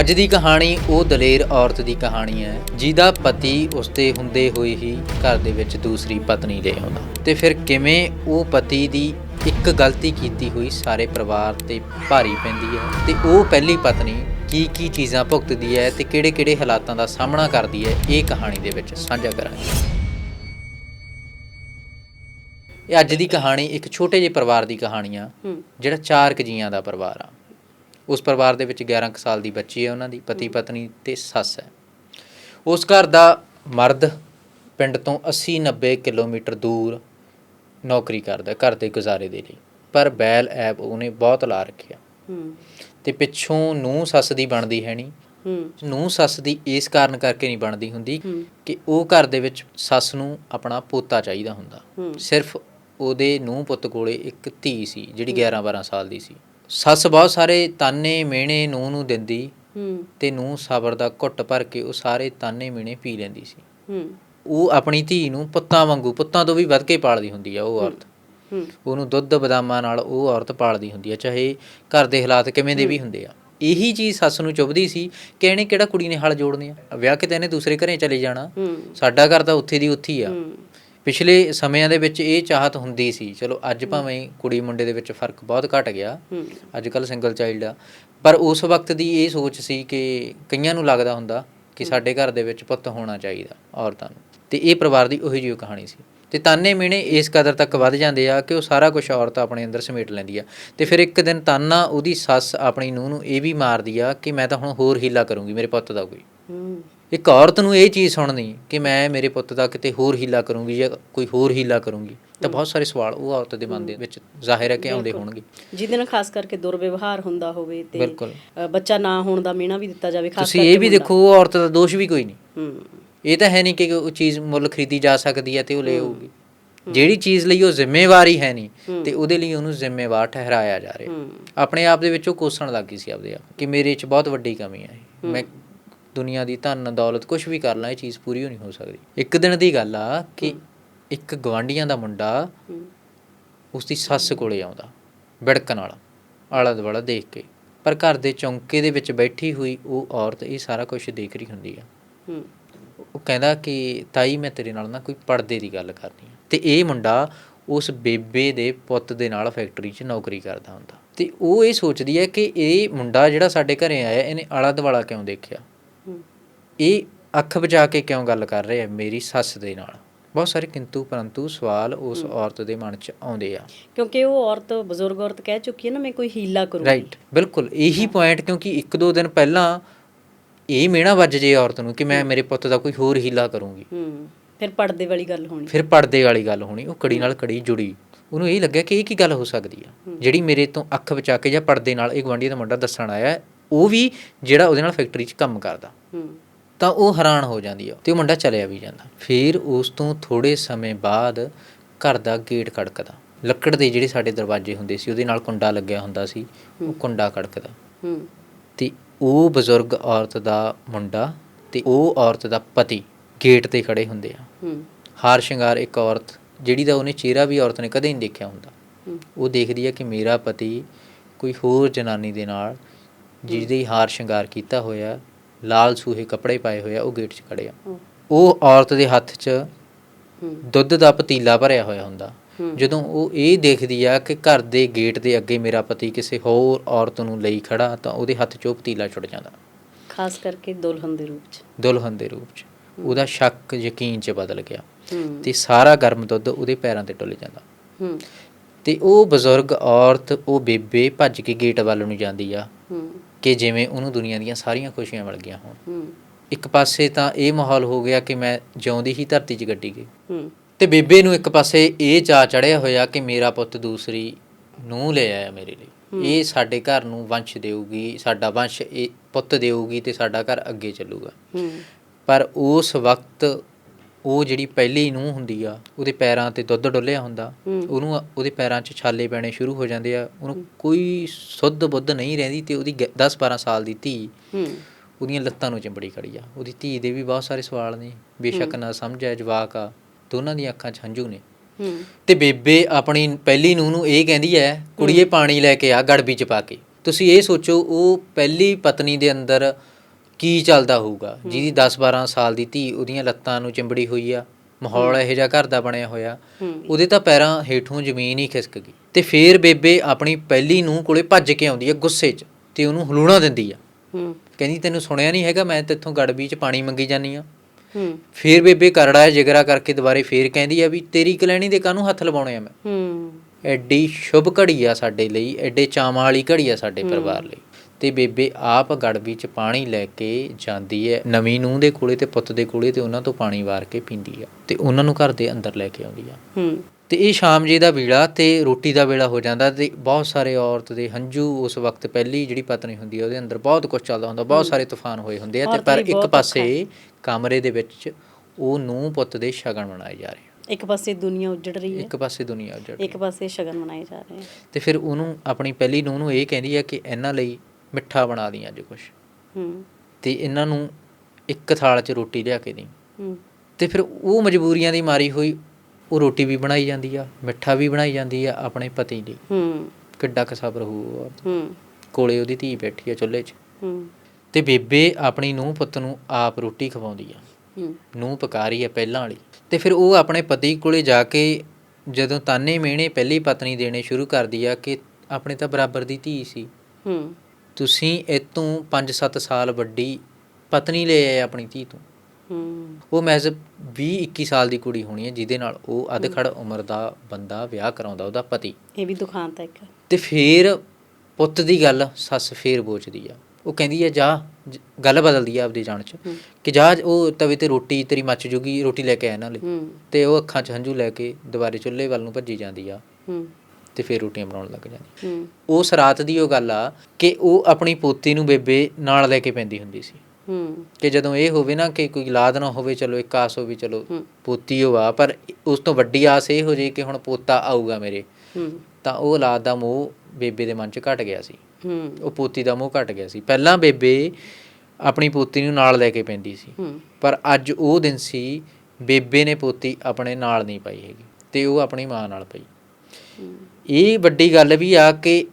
ਅੱਜ ਦੀ ਕਹਾਣੀ ਉਹ ਦਲੇਰ ਔਰਤ ਦੀ ਕਹਾਣੀ ਹੈ ਜਿਹਦਾ ਪਤੀ ਉਸਦੇ ਹੁੰਦੇ ਹੋਏ ਹੀ ਘਰ ਦੇ ਵਿੱਚ ਦੂਸਰੀ ਪਤਨੀ ਲੈ ਆਉਂਦਾ। ਤੇ ਫਿਰ ਕਿਵੇਂ ਉਹ ਪਤੀ ਦੀ ਇੱਕ ਗਲਤੀ ਕੀਤੀ ਹੋਈ ਸਾਰੇ ਪਰਿਵਾਰ ਤੇ ਭਾਰੀ ਪੈਂਦੀ ਹੈ ਤੇ ਉਹ ਪਹਿਲੀ ਪਤਨੀ ਕੀ ਕੀ ਚੀਜ਼ਾਂ ਭੁਗਤਦੀ ਹੈ ਤੇ ਕਿਹੜੇ-ਕਿਹੜੇ ਹਾਲਾਤਾਂ ਦਾ ਸਾਹਮਣਾ ਕਰਦੀ ਹੈ ਇਹ ਕਹਾਣੀ ਦੇ ਵਿੱਚ ਸਾਂਝਾ ਕਰਾਂਗੇ। ਇਹ ਅੱਜ ਦੀ ਕਹਾਣੀ ਇੱਕ ਛੋਟੇ ਜਿਹੇ ਪਰਿਵਾਰ ਦੀ ਕਹਾਣੀ ਆ ਜਿਹੜਾ ਚਾਰ ਕੁ ਜੀਆਂ ਦਾ ਪਰਿਵਾਰ ਆ। ਉਸ ਪਰਿਵਾਰ ਦੇ ਵਿੱਚ 11 ਕੁ ਸਾਲ ਦੀ ਬੱਚੀ ਹੈ ਉਹਨਾਂ ਦੀ ਪਤੀ ਪਤਨੀ ਤੇ ਸੱਸ ਹੈ। ਉਸ ਘਰ ਦਾ ਮਰਦ ਪਿੰਡ ਤੋਂ 80 90 ਕਿਲੋਮੀਟਰ ਦੂਰ ਨੌਕਰੀ ਕਰਦਾ ਘਰ ਦੇ ਗੁਜ਼ਾਰੇ ਦੇ ਲਈ। ਪਰ ਬੈਲ ਐਪ ਉਹਨੇ ਬਹੁਤ ਲਾ ਰੱਖਿਆ। ਹੂੰ। ਤੇ ਪਿੱਛੋਂ ਨੂੰ ਸੱਸ ਦੀ ਬਣਦੀ ਹੈ ਨਹੀਂ। ਨੂੰ ਸੱਸ ਦੀ ਇਸ ਕਾਰਨ ਕਰਕੇ ਨਹੀਂ ਬਣਦੀ ਹੁੰਦੀ ਕਿ ਉਹ ਘਰ ਦੇ ਵਿੱਚ ਸੱਸ ਨੂੰ ਆਪਣਾ ਪੋਤਾ ਚਾਹੀਦਾ ਹੁੰਦਾ। ਸਿਰਫ ਉਹਦੇ ਨੂੰਹ ਪੁੱਤ ਕੋਲੇ ਇੱਕ ਧੀ ਸੀ ਜਿਹੜੀ 11 12 ਸਾਲ ਦੀ ਸੀ। ਸੱਸ ਬਹੁਤ ਸਾਰੇ ਤਾਨੇ ਮਿਹਣੇ ਨੂੰਹ ਨੂੰ ਦਿੰਦੀ ਹੂੰ। ਤੇ ਨੂੰਹ ਸਬਰ ਦਾ ਘੁੱਟ ਭਰ ਕੇ ਉਹ ਸਾਰੇ ਤਾਨੇ ਮਿਹਣੇ ਪੀ ਲੈਂਦੀ ਸੀ। ਹੂੰ। ਉਹ ਆਪਣੀ ਧੀ ਨੂੰ ਪੁੱਤਾਂ ਵਾਂਗੂ ਪੁੱਤਾਂ ਤੋਂ ਵੀ ਵੱਧ ਕੇ ਪਾਲਦੀ ਹੁੰਦੀ ਆ ਉਹ ਔਰਤ। ਹੂੰ। ਉਹਨੂੰ ਦੁੱਧ ਬਦਾਮਾਂ ਨਾਲ ਉਹ ਔਰਤ ਪਾਲਦੀ ਹੁੰਦੀ ਆ ਚਾਹੇ ਘਰ ਦੇ ਹਾਲਾਤ ਕਿਵੇਂ ਦੇ ਵੀ ਹੁੰਦੇ ਆ। ਇਹੀ ਚੀਜ਼ ਸੱਸ ਨੂੰ ਚੁੱਭਦੀ ਸੀ ਕਿ ਇਹਨੇ ਕਿਹੜਾ ਕੁੜੀ ਨੇ ਹਲ ਜੋੜਨੇ ਆ? ਵਿਆਹ ਕੇ ਤਾਂ ਇਹਨੇ ਦੂਸਰੇ ਘਰੇ ਚਲੇ ਜਾਣਾ। ਸਾਡਾ ਘਰ ਤਾਂ ਉੱਥੇ ਦੀ ਉੱਥੇ ਆ। ਪਿਛਲੇ ਸਮਿਆਂ ਦੇ ਵਿੱਚ ਇਹ ਚਾਹਤ ਹੁੰਦੀ ਸੀ ਚਲੋ ਅੱਜ ਭਾਵੇਂ ਕੁੜੀ ਮੁੰਡੇ ਦੇ ਵਿੱਚ ਫ਼ਰਕ ਬਹੁਤ ਘਟ ਗਿਆ ਅੱਜ ਕੱਲ ਸਿੰਗਲ ਚਾਈਲਡ ਆ। ਪਰ ਉਸ ਵਕਤ ਦੀ ਇਹ ਸੋਚ ਸੀ ਕਿ ਕਈਆਂ ਨੂੰ ਲੱਗਦਾ ਹੁੰਦਾ ਕਿ ਸਾਡੇ ਘਰ ਦੇ ਵਿੱਚ ਪੁੱਤ ਹੋਣਾ ਚਾਹੀਦਾ ਔਰਤਾਂ ਨੂੰ। ਤੇ ਇਹ ਪਰਿਵਾਰ ਦੀ ਉਹੀ ਜਿਹੀ ਕਹਾਣੀ ਸੀ। ਤੇ ਤਾਨੇ ਮਿਹਣੇ ਇਸ ਕਦਰ ਤੱਕ ਵੱਧ ਜਾਂਦੇ ਆ ਕਿ ਉਹ ਸਾਰਾ ਕੁਝ ਔਰਤ ਆਪਣੇ ਅੰਦਰ ਸਮੇਟ ਲੈਂਦੀ ਆ। ਤੇ ਫਿਰ ਇੱਕ ਦਿਨ ਤਾਨਾ ਉਹਦੀ ਸੱਸ ਆਪਣੀ ਨੂੰਹ ਨੂੰ ਇਹ ਵੀ ਮਾਰਦੀ ਆ ਕਿ ਮੈਂ ਤਾਂ ਹੁਣ ਹੋਰ ਹੀਲਾ ਕਰੂੰਗੀ ਮੇਰੇ ਪੁੱਤ ਦਾ ਕੋਈ। ਇੱਕ ਔਰਤ ਨੂੰ ਇਹ ਚੀਜ਼ ਸੁਣਨੀ ਕਿ ਮੈਂ ਮੇਰੇ ਪੁੱਤ ਦਾ ਕਿਤੇ ਹੋਰ ਹੀਲਾ ਕਰੂੰਗੀ ਜਾਂ ਕੋਈ ਹੋਰ ਹੀਲਾ ਕਰੂੰਗੀ ਤਾਂ ਬਹੁਤ ਸਾਰੇ ਸਵਾਲ ਉਹ ਔਰਤ ਦੇ ਮਨ ਦੇ ਵਿੱਚ ਜ਼ਾਹਿਰ ਹੈ ਕਿ ਆਉਂਦੇ ਹੋਣਗੇ। ਜਿਹਦੇ ਨਾਲ ਖਾਸ ਕਰਕੇ ਦੁਰਵਿਵਹਾਰ ਹੁੰਦਾ ਹੋਵੇ ਤੇ ਬੱਚਾ ਨਾ ਹੋਣ ਦਾ ਮਿਹਣਾ ਵੀ ਦਿੱਤਾ ਜਾਵੇ ਖਾਸ ਤੁਸੀਂ ਇਹ ਵੀ ਦੇਖੋ ਉਹ ਔਰਤ ਦਾ ਦੋਸ਼ ਵੀ ਕੋਈ ਨਹੀਂ। ਹੂੰ। ਇਹ ਤਾਂ ਹੈ ਨਹੀਂ ਕਿ ਉਹ ਚੀਜ਼ ਮੁੱਲ ਖਰੀਦੀ ਜਾ ਸਕਦੀ ਹੈ ਤੇ ਉਹ ਲੈ ਆਊਗੀ। ਜਿਹੜੀ ਚੀਜ਼ ਲਈ ਉਹ ਜ਼ਿੰਮੇਵਾਰੀ ਹੈ ਨਹੀਂ ਤੇ ਉਹਦੇ ਲਈ ਉਹਨੂੰ ਜ਼ਿੰਮੇਵਾਰ ਠਹਿਰਾਇਆ ਜਾ ਰਿਹਾ। ਆਪਣੇ ਆਪ ਦੇ ਵਿੱਚ ਉਹ ਕੋਸਣ ਲੱਗ ਸੀ ਆਪਦੇ ਆਪ ਕਿ ਮੇਰੇ 'ਚ ਬਹੁਤ ਵੱਡੀ ਕਮੀ ਹੈ। ਮੈਂ ਦੁਨੀਆ ਦੀ ਧਨ ਦੌਲਤ ਕੁਝ ਵੀ ਕਰ ਲਾਂ ਇਹ ਚੀਜ਼ ਪੂਰੀ ਨਹੀਂ ਹੋ ਸਕਦੀ। ਇੱਕ ਦਿਨ ਦੀ ਗੱਲ ਆ ਕਿ ਇੱਕ ਗਵਾਂਢੀਆਂ ਦਾ ਮੁੰਡਾ ਉਸ ਦੀ ਸੱਸ ਕੋਲੇ ਆਉਂਦਾ ਵਿੜਕਣ ਵਾਲਾ ਆਲਾ ਦੁਆਲਾ ਦੇਖ ਕੇ। ਪਰ ਘਰ ਦੇ ਚੌਂਕੇ ਦੇ ਵਿੱਚ ਬੈਠੀ ਹੋਈ ਉਹ ਔਰਤ ਇਹ ਸਾਰਾ ਕੁਝ ਦੇਖ ਰਹੀ ਹੁੰਦੀ ਆ। ਉਹ ਕਹਿੰਦਾ ਕਿ ਤਾਈ ਮੈਂ ਤੇਰੇ ਨਾਲ ਨਾ ਕੋਈ ਪਰਦੇ ਦੀ ਗੱਲ ਕਰਨੀ ਆ। ਤੇ ਇਹ ਮੁੰਡਾ ਉਸ ਬੇਬੇ ਦੇ ਪੁੱਤ ਦੇ ਨਾਲ ਫੈਕਟਰੀ 'ਚ ਨੌਕਰੀ ਕਰਦਾ ਹੁੰਦਾ। ਤੇ ਉਹ ਇਹ ਸੋਚਦੀ ਹੈ ਕਿ ਇਹ ਮੁੰਡਾ ਜਿਹੜਾ ਸਾਡੇ ਘਰੇ ਆਇਆ ਇਹਨੇ ਆਲਾ ਦੁਆਲਾ ਕਿਉਂ ਦੇਖਿਆ? ਇਹ ਅੱਖ ਬਚਾ ਕੇ ਕਿਉਂ ਗੱਲ ਕਰ ਰਿਹਾ ਹੈ ਮੇਰੀ ਸੱਸ ਦੇ ਨਾਲ? ਬਹੁਤ ਸਾਰੇ ਕਿੰਤੂ ਪਰੰਤੂ ਸਵਾਲ ਉਸ ਔਰਤ ਦੇ ਮਨ 'ਚ ਆਉਂਦੇ ਆ। ਕਿਉਂਕਿ ਉਹ ਔਰਤ ਬਜ਼ੁਰਗ ਔਰਤ ਕਹਿ ਚੁੱਕੀ ਹੈ ਨਾ ਮੈਂ ਕੋਈ ਹੀਲਾ ਕਰੂੰਗੀ। ਰਾਈਟ ਬਿਲਕੁਲ ਇਹੀ ਪੁਆਇੰਟ ਕਿਉਂਕਿ ਇੱਕ ਦੋ ਦਿਨ ਪਹਿਲਾਂ ਇਹ ਮਿਹਣਾ ਵੱਜ ਜੇ ਔਰਤ ਨੂੰ ਕਿ ਮੈਂ ਮੇਰੇ ਪੁੱਤ ਦਾ ਕੋਈ ਹੋਰ ਹੀਲਾ ਕਰੂੰਗੀ। ਹੂੰ ਫਿਰ ਪਰਦੇ ਵਾਲੀ ਗੱਲ ਹੋਣੀ। ਫਿਰ ਪਰਦੇ ਵਾਲੀ ਗੱਲ ਹੋਣੀ ਉਹ ਕੜੀ ਨਾਲ ਕੜੀ ਜੁੜੀ। ਉਹਨੂੰ ਇਹ ਲੱਗਿਆ ਕਿ ਇਹ ਕੀ ਗੱਲ ਹੋ ਸਕਦੀ ਆ? ਜਿਹੜੀ ਮੇਰੇ ਤੋਂ ਅੱਖ ਬਚਾ ਕੇ ਜਾਂ ਪਰਦੇ ਨਾਲ ਇਹ ਗਵਾਂਢੀ ਦਾ ਮੁੰਡਾ ਦੱਸਣ ਆਇਆ ਉਹ ਵੀ ਜਿਹੜਾ ਉਹਦੇ ਨਾਲ ਫੈਕਟਰੀ 'ਚ ਕੰਮ ਕਰਦਾ। ਹੂੰ ਤਾਂ ਉਹ ਹੈਰਾਨ ਹੋ ਜਾਂਦੀ ਆ ਤੇ ਉਹ ਮੁੰਡਾ ਚਲਿਆ ਵੀ ਜਾਂਦਾ। ਫਿਰ ਉਸ ਤੋਂ ਥੋੜੇ ਸਮੇਂ ਬਾਅਦ ਘਰ ਦਾ ਗੇਟ ਖੜਕਦਾ। ਲੱਕੜ ਦੇ ਜਿਹੜੇ ਸਾਡੇ ਦਰਵਾਜ਼ੇ ਹੁੰਦੇ ਸੀ ਉਹਦੇ ਨਾਲ ਕੁੰਡਾ ਲੱਗਿਆ ਹੁੰਦਾ ਸੀ ਉਹ ਕੁੰਡਾ ਖੜਕਦਾ। ਹੂੰ। ਤੇ ਉਹ ਬਜ਼ੁਰਗ ਔਰਤ ਦਾ ਮੁੰਡਾ ਤੇ ਉਹ ਔਰਤ ਦਾ ਪਤੀ ਗੇਟ ਤੇ ਖੜੇ ਹੁੰਦੇ ਆ। ਹੂੰ। ਹਾਰ ਸ਼ਿੰਗਾਰ ਇੱਕ ਔਰਤ ਜਿਹੜੀ ਦਾ ਉਹਨੇ ਚਿਹਰਾ ਵੀ ਔਰਤ ਨੇ ਕਦੇ ਨਹੀਂ ਦੇਖਿਆ ਹੁੰਦਾ। ਉਹ ਦੇਖਦੀ ਹੈ ਕਿ ਮੇਰਾ ਪਤੀ ਕੋਈ ਹੋਰ ਜਨਾਨੀ ਦੇ ਨਾਲ ਜਿਹਦੇ ਹਾਰ ਸ਼ਿੰਗਾਰ ਕੀਤਾ ਹੋਇਆ ਲਾਲ ਸੂਹੇ ਕੱਪੜੇ ਪਾਏ ਹੋਇਆ ਉਹ ਗੇਟ 'ਚ ਖੜੇ ਆ। ਉਹ ਔਰਤ ਦੇ ਹੱਥ 'ਚ ਦੁੱਧ ਦਾ ਪਤੀਲਾ ਭਰਿਆ ਹੋਇਆ ਹੁੰਦਾ। ਜਦੋਂ ਉਹ ਇਹ ਦੇਖਦੀ ਆ ਕਿ ਘਰ ਦੇ ਗੇਟ ਦੇ ਅੱਗੇ ਮੇਰਾ ਪਤੀ ਕਿਸੇ ਹੋਰ ਔਰਤ ਨੂੰ ਲਈ ਖੜਾ ਤਾਂ ਉਹਦੇ ਹੱਥ 'ਚੋਂ ਪਤੀਲਾ ਛੁੱਟ ਜਾਂਦਾ। ਖਾਸ ਕਰਕੇ ਦੁਲਹਨ ਦੇ ਰੂਪ ਚ। ਦੁਲਹਨ ਦੇ ਰੂਪ 'ਚ। ਉਹਦਾ ਸ਼ੱਕ ਯਕੀਨ 'ਚ ਬਦਲ ਗਿਆ ਤੇ ਸਾਰਾ ਗਰਮ ਦੁੱਧ ਉਹਦੇ ਪੈਰਾਂ ਤੇ ਡੁੱਲ ਜਾਂਦਾ। ਤੇ ਉਹ ਬਜ਼ੁਰਗ ਔਰਤ ਉਹ ਬੇਬੇ ਭੱਜ ਕੇ ਗੇਟ ਵੱਲ ਨੂੰ ਜਾਂਦੀ ਆ। ਕਿ ਜਿਵੇਂ ਉਹਨੂੰ ਦੁਨੀਆ ਦੀਆਂ ਸਾਰੀਆਂ ਖੁਸ਼ੀਆਂ ਮਿਲ ਗਈਆਂ ਹੋਣ। ਇੱਕ ਪਾਸੇ ਤਾਂ ਇਹ ਮਾਹੌਲ ਹੋ ਗਿਆ ਕਿ ਮੈਂ ਜਿਉਂਦੀ ਹੀ ਧਰਤੀ 'ਚ ਗੱਡੀ ਗਈ। ਤੇ ਬੇਬੇ ਨੂੰ ਇੱਕ ਪਾਸੇ ਇਹ ਚਾ ਚੜਿਆ ਹੋਇਆ ਕਿ ਮੇਰਾ ਪੁੱਤ ਦੂਸਰੀ ਨੂੰ ਲੈ ਆਇਆ ਮੇਰੇ ਲਈ। ਇਹ ਸਾਡੇ ਘਰ ਨੂੰ ਵੰਸ਼ ਦੇਊਗੀ ਸਾਡਾ ਵੰਸ਼ ਇਹ ਪੁੱਤ ਦੇਊਗੀ ਤੇ ਸਾਡਾ ਘਰ ਅੱਗੇ ਚੱਲੂਗਾ। ਪਰ ਉਸ ਵਕਤ ਉਹ ਜਿਹੜੀ ਪਹਿਲੀ ਨੂੰ ਹੁੰਦੀ ਆ ਉਹਦੇ ਪੈਰਾਂ ਤੇ ਦੁੱਧ ਡੁੱਲਿਆ ਹੁੰਦਾ। ਉਹਨੂੰ ਉਹਦੇ ਪੈਰਾਂ 'ਚ ਛਾਲੇ ਪੈਣੇ ਸ਼ੁਰੂ ਹੋ ਜਾਂਦੇ ਆ ਉਹਨੂੰ ਕੋਈ ਸੁੱਧ ਬੁੱਧ ਨਹੀਂ ਰਹਿੰਦੀ ਤੇ ਉਹਦੀ 10 12 ਸਾਲ ਦੀ ਧੀ ਉਹਦੀਆਂ ਲੱਤਾਂ ਨੂੰ ਚਿੰਬੜੀ ਖੜੀ ਆ। ਉਹਦੀ ਧੀ ਦੇ ਵੀ ਬਹੁਤ ਸਾਰੇ ਸਵਾਲ ਨੇ ਬੇਸ਼ੱਕ ਨਾ ਸਮਝ ਹੈ ਜਵਾਕ ਆ ਦੋਨਾਂ ਦੀਆਂ ਅੱਖਾਂ 'ਚ ਹੰਝੂ ਨੇ। ਤੇ ਬੇਬੇ ਆਪਣੀ ਪਹਿਲੀ ਨੂੰ ਨੂੰ ਇਹ ਕਹਿੰਦੀ ਐ ਕੁੜੀਏ ਪਾਣੀ ਲੈ ਕੇ ਆ ਗੜਬੀ 'ਚ ਪਾ ਕੇ। ਤੁਸੀਂ ਇਹ ਸੋਚੋ ਉਹ ਪਹਿਲੀ ਪਤਨੀ ਦੇ ਅੰਦਰ ਕੀ ਚੱਲਦਾ ਹੋਊਗਾ? ਜਿਹਦੀ 10-12 ਸਾਲ ਦੀ ਧੀ ਉਹਦੀਆਂ ਲੱਤਾਂ ਨੂੰ ਚਿੰਬੜੀ ਹੋਈ ਆ ਮਾਹੌਲ ਇਹੋ ਜਿਹਾ ਘਰ ਦਾ ਬਣਿਆ ਹੋਇਆ ਉਹਦੇ ਤਾਂ ਪੈਰਾਂ ਹੇਠੋਂ ਜ਼ਮੀਨ ਹੀ ਖਿਸਕ ਗਈ। ਤੇ ਫੇਰ ਬੇਬੇ ਆਪਣੀ ਪਹਿਲੀ ਨੂੰ ਕੋਲੇ ਭੱਜ ਕੇ ਆਉਂਦੀ ਹੈ ਗੁੱਸੇ 'ਚ ਤੇ ਉਹਨੂੰ ਹਲੂਣਾ ਦਿੰਦੀ ਆ। ਕਹਿੰਦੀ ਤੈਨੂੰ ਸੁਣਿਆ ਨਹੀਂ ਹੈਗਾ ਮੈਂ ਤੇਥੋਂ ਗੜਬੀ 'ਚ ਪਾਣੀ ਮੰਗੀ ਜਾਨੀ ਆ। ਫੇਰ ਬੇਬੇ ਕਰੜਾ ਜਿਗਰਾ ਕਰਕੇ ਦੁਬਾਰੇ ਫੇਰ ਕਹਿੰਦੀ ਆ ਵੀ ਤੇਰੀ ਕਲੈਣੀ ਦੇ ਕਾਹਨੂੰ ਹੱਥ ਲਵਾਉਣੇ ਆ ਮੈਂ? ਐਡੀ ਸ਼ੁਭ ਘੜੀ ਆ ਸਾਡੇ ਲਈ ਐਡੇ ਚਾਵਾਂ ਵਾਲੀ ਘੜੀ ਆ ਸਾਡੇ ਪਰਿਵਾਰ ਲਈ। ਤੇ ਬੇਬੇ ਆਪ ਗੜਬੀ ਚ ਪਾਣੀ ਲੈ ਕੇ ਜਾਂਦੀ ਹੈ। ਨਵੀਂ ਨੂੰਹ ਦੇ ਕੋਲੇ ਤੇ ਪੁੱਤ ਦੇ ਕੋਲੇ ਤੇ ਉਹਨਾਂ ਤੋਂ ਪਾਣੀ ਵਾਰ ਕੇ ਪੀਂਦੀ ਆ ਤੇ ਉਹਨਾਂ ਨੂੰ ਘਰ ਦੇ ਅੰਦਰ ਲੈ ਕੇ ਆਉਂਦੀ ਆ। ਹੂੰ। ਤੇ ਇਹ ਸ਼ਾਮ ਜੀ ਦਾ ਵੇਲਾ ਤੇ ਰੋਟੀ ਦਾ ਵੇਲਾ ਹੋ ਜਾਂਦਾ ਤੇ ਬਹੁਤ ਸਾਰੇ ਔਰਤ ਦੇ ਹੰਝੂ ਉਸ ਵਕਤ ਪਹਿਲੀ ਜਿਹੜੀ ਪਤਨੀ ਹੁੰਦੀ ਹੈ ਉਹਦੇ ਅੰਦਰ ਬਹੁਤ ਕੁਝ ਚੱਲਦਾ ਹੁੰਦਾ ਬਹੁਤ ਸਾਰੇ ਤੂਫਾਨ ਹੋਏ ਹੁੰਦੇ ਆ ਤੇ ਪਰ ਇੱਕ ਪਾਸੇ ਕਮਰੇ ਦੇ ਵਿੱਚ ਉਹ ਨੂੰਹ ਪੁੱਤ ਦੇ ਸ਼ਗਨ ਮਨਾਏ ਜਾ ਰਹੇ ਆ। ਇੱਕ ਪਾਸੇ ਦੁਨੀਆ ਉੱਜੜ ਰਹੀ ਹੈ। ਇੱਕ ਪਾਸੇ ਦੁਨੀਆ ਉੱਜੜ ਇੱਕ ਪਾਸੇ ਸ਼ਗਨ ਮਨਾਏ ਜਾ ਰਹੇ ਹੈ। ਤੇ ਫਿਰ ਉਹਨੂੰ ਆਪਣੀ ਪਹਿਲੀ ਨੂੰਹ ਨੂੰ ਇਹ ਕਹਿੰਦੀ ਆ ਕਿ ਇਹਨਾਂ ਲਈ ਮਿੱਠਾ ਬਣਾ ਦੀ ਅੱਜ ਕੁਛ। ਹੂੰ। ਤੇ ਇਹਨਾਂ ਨੂੰ ਇੱਕ ਥਾਲ 'ਚ ਰੋਟੀ ਲਿਆ ਕੇ ਦੇਈ। ਹੂੰ। ਤੇ ਫਿਰ ਉਹ ਮਜਬੂਰੀਆਂ ਦੀ ਮਾਰੀ ਹੋਈ ਉਹ ਰੋਟੀ ਵੀ ਬਣਾਈ ਜਾਂਦੀ ਆ ਮਿੱਠਾ ਵੀ ਬਣਾਈ ਜਾਂਦੀ ਆ ਆਪਣੇ ਪਤੀ ਲਈ। ਹੂੰ। ਕਿੱਡਾ ਕੁ ਸਬਰ ਹੋਊ ਉਹ। ਹੂੰ। ਕੋਲੇ ਉਹਦੀ ਧੀ ਬੈਠੀ ਆ ਚੁੱਲ੍ਹੇ 'ਚ। ਹੂੰ। ਤੇ ਬੇਬੇ ਆਪਣੀ ਨੂੰਹ ਪੁੱਤ ਨੂੰ ਆਪ ਰੋਟੀ ਖਵਾਉਂਦੀ ਆ। ਹੂੰ। ਨੂੰਹ ਪਕਾ ਰਹੀ ਆ ਪਹਿਲਾਂ ਵਾਲੀ। ਤੇ ਫਿਰ ਉਹ ਆਪਣੇ ਪਤੀ ਕੋਲੇ ਜਾ ਕੇ ਜਦੋਂ ਤਾਨੇ ਮਿਹਣੇ ਪਹਿਲੀ ਪਤਨੀ ਦੇਣੇ ਸ਼ੁਰੂ ਕਰਦੀ ਆ ਕਿ ਆਪਣੇ ਤਾਂ ਬਰਾਬਰ ਦੀ ਧੀ ਸੀ। ਹੂੰ। ਤੁਸੀਂ ਇਹ ਤੋਂ 5-7 ਸਾਲ ਵੱਡੀ ਪਤਨੀ ਲੈ ਆਏ ਆਪਣੀ ਧੀ ਤੋਂ। ਹੂੰ। ਉਹ ਮਹਿਜ਼ 20-21 ਸਾਲ ਦੀ ਕੁੜੀ ਹੋਣੀ ਹੈ ਜਿਹਦੇ ਨਾਲ ਉਹ ਅਧਖੜ ਉਮਰ ਦਾ ਬੰਦਾ ਵਿਆਹ ਕਰਾਉਂਦਾ ਉਹਦਾ ਪਤੀ। ਇਹ ਵੀ ਦੁਖਾਂਤ ਹੈ ਇੱਕ। ਤੇ ਫੇਰ ਪੁੱਤ ਦੀ ਗੱਲ ਸੱਸ ਫੇਰ ਬੋਚਦੀ ਆ। ਉਹ ਕਹਿੰਦੀ ਆ ਜਾ ਗੱਲ ਬਦਲਦੀ ਆ ਆਪਦੀ ਜਾਣ ਚ ਕਿ ਜਾ ਉਹ ਤਵੇ ਤੇ ਰੋਟੀ ਤੇਰੀ ਮੱਚ ਜੂਗੀ ਰੋਟੀ ਲੈ ਕੇ ਆ ਇਹਨਾਂ ਲਈ ਹੂੰ। ਤੇ ਉਹ ਅੱਖਾਂ 'ਚ ਹੰਝੂ ਲੈ ਕੇ ਦੁਬਾਰੇ ਚੁੱਲ੍ਹੇ ਵੱਲ ਨੂੰ ਭੱਜੀ ਜਾਂਦੀ ਆ। ਹੂੰ। ਤੇ ਫੇਰ ਰੋਟੀਆਂ ਬਣਾਉਣ ਲੱਗ ਜਾਂਦੀ। ਹੂੰ। ਉਸ ਰਾਤ ਦੀ ਉਹ ਗੱਲ ਆ ਕਿ ਉਹ ਆਪਣੀ ਪੋਤੀ ਨੂੰ ਬੇਬੇ ਨਾਲ ਲੈ ਕੇ ਪੈਂਦੀ ਹੁੰਦੀ ਸੀ। ਹੂੰ। ਕਿ ਜਦੋਂ ਇਹ ਹੋਵੇ ਨਾ ਕਿ ਕੋਈ ਔਲਾਦ ਨਾ ਹੋਵੇ ਚਲੋ ਇੱਕ ਆਸ ਹੋਵੇ ਚਲੋ। ਪੋਤੀ ਹੋਵਾ ਪਰ ਉਸ ਤੋਂ ਵੱਡੀ ਆਸ ਇਹ ਹੋ ਜੇ ਕਿ ਹੁਣ ਪੋਤਾ ਆਊਗਾ ਮੇਰੇ। ਹੂੰ। ਤਾਂ ਉਹ ਔਲਾਦ ਦਾ ਮੋਹ ਬੇਬੇ ਦੇ ਮਨ 'ਚ ਘਟ ਗਿਆ ਸੀ। ਹੂੰ। ਉਹ ਪੋਤੀ ਦਾ ਮੋਹ ਘਟ ਗਿਆ ਸੀ। ਪਹਿਲਾਂ ਬੇਬੇ ਆਪਣੀ ਪੋਤੀ ਨੂੰ ਨਾਲ ਲੈ ਕੇ ਪੈਂਦੀ ਸੀ। ਹੂੰ। ਪਰ ਅੱਜ ਉਹ ਦਿਨ ਸੀ ਬੇਬੇ ਨੇ ਪੋਤੀ ਆਪਣੇ ਨਾਲ ਨਹੀਂ ਪਾਈ ਹੈਗੀ ਤੇ ਉਹ ਆਪਣੀ ਮਾਂ ਨਾਲ ਪਈ। ਇਹ ਵੱਡੀ ਗੱਲ ਵੀ ਆ ਕਿ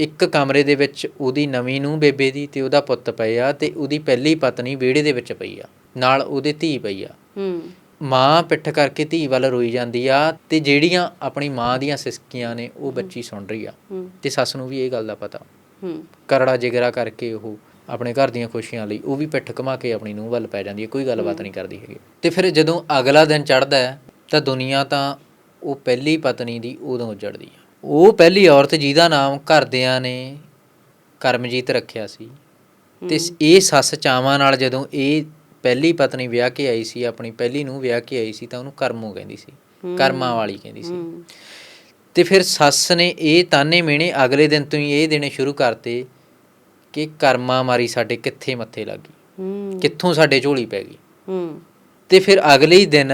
ਇੱਕ ਕਮਰੇ ਦੇ ਵਿੱਚ ਉਹਦੀ ਨਵੀਂ ਨੂੰ ਬੇਬੇ ਦੀ ਤੇ ਉਹਦਾ ਪੁੱਤ ਪਏ ਆ ਤੇ ਉਹਦੀ ਪਹਿਲੀ ਪਤਨੀ ਵਿਹੜੇ ਦੇ ਵਿੱਚ ਪਈ ਆ ਨਾਲ ਉਹਦੇ ਧੀ ਪਈ ਆ। ਹੂੰ। ਮਾਂ ਪਿੱਠ ਕਰਕੇ ਧੀ ਵੱਲ ਰੋਈ ਜਾਂਦੀ ਆ ਤੇ ਜਿਹੜੀਆਂ ਆਪਣੀ ਮਾਂ ਦੀਆਂ ਸਿਸਕੀਆਂ ਨੇ ਉਹ ਬੱਚੀ ਸੁਣ ਰਹੀ ਆ ਹੂੰ। ਤੇ ਸੱਸ ਨੂੰ ਵੀ ਇਹ ਗੱਲ ਦਾ ਪਤਾ। ਹੂੰ। ਕਰੜਾ ਜਿਗਰਾ ਕਰਕੇ ਉਹ ਆਪਣੇ ਘਰ ਦੀਆਂ ਖੁਸ਼ੀਆਂ ਲਈ ਉਹ ਵੀ ਪਿੱਠ ਘਮਾ ਕੇ ਆਪਣੀ ਨੂੰਹ ਵੱਲ ਪੈ ਜਾਂਦੀ ਹੈ ਕੋਈ ਗੱਲਬਾਤ ਨਹੀਂ ਕਰਦੀ ਹੈਗੀ। ਤੇ ਫਿਰ ਜਦੋਂ ਅਗਲਾ ਦਿਨ ਚੜ੍ਹਦਾ ਹੈ ਤਾਂ ਦੁਨੀਆ ਤਾਂ ਉਹ ਪਹਿਲੀ ਪਤਨੀ ਦੀ ਉਦੋਂ ਉਜੜਦੀ ਆ। ਉਹ ਪਹਿਲੀ ਔਰਤ ਜਿਹਦਾ ਨਾਮ ਘਰਦਿਆਂ ਨੇ ਕਰਮਜੀਤ ਰੱਖਿਆ ਸੀ। ਤੇ ਇਹ ਸੱਸ ਚਾਵਾਂ ਨਾਲ ਜਦੋਂ ਇਹ ਪਹਿਲੀ ਪਤਨੀ ਵਿਆਹ ਕੇ ਆਈ ਸੀ ਆਪਣੀ ਪਹਿਲੀ ਨੂੰ ਵਿਆਹ ਕੇ ਆਈ ਸੀ ਤਾਂ ਉਹਨੂੰ ਕਰਮੋ ਕਹਿੰਦੀ ਸੀ ਕਰਮਾਂ ਵਾਲੀ ਕਹਿੰਦੀ ਸੀ। ਤੇ ਫਿਰ ਸੱਸ ਨੇ ਇਹ ਤਾਨੇ ਮਿਹਣੇ ਅਗਲੇ ਦਿਨ ਤੋਂ ਹੀ ਇਹ ਦੇਣੇ ਸ਼ੁਰੂ ਕਰਤੇ ਕਿ ਕਰਮਾ ਮਾਰੀ ਸਾਡੇ ਕਿੱਥੇ ਮੱਥੇ ਲੱਗ ਗਈ ਕਿੱਥੋਂ ਸਾਡੇ ਝੋਲੀ ਪੈ ਗਈ। ਤੇ ਫਿਰ ਅਗਲੇ ਹੀ ਦਿਨ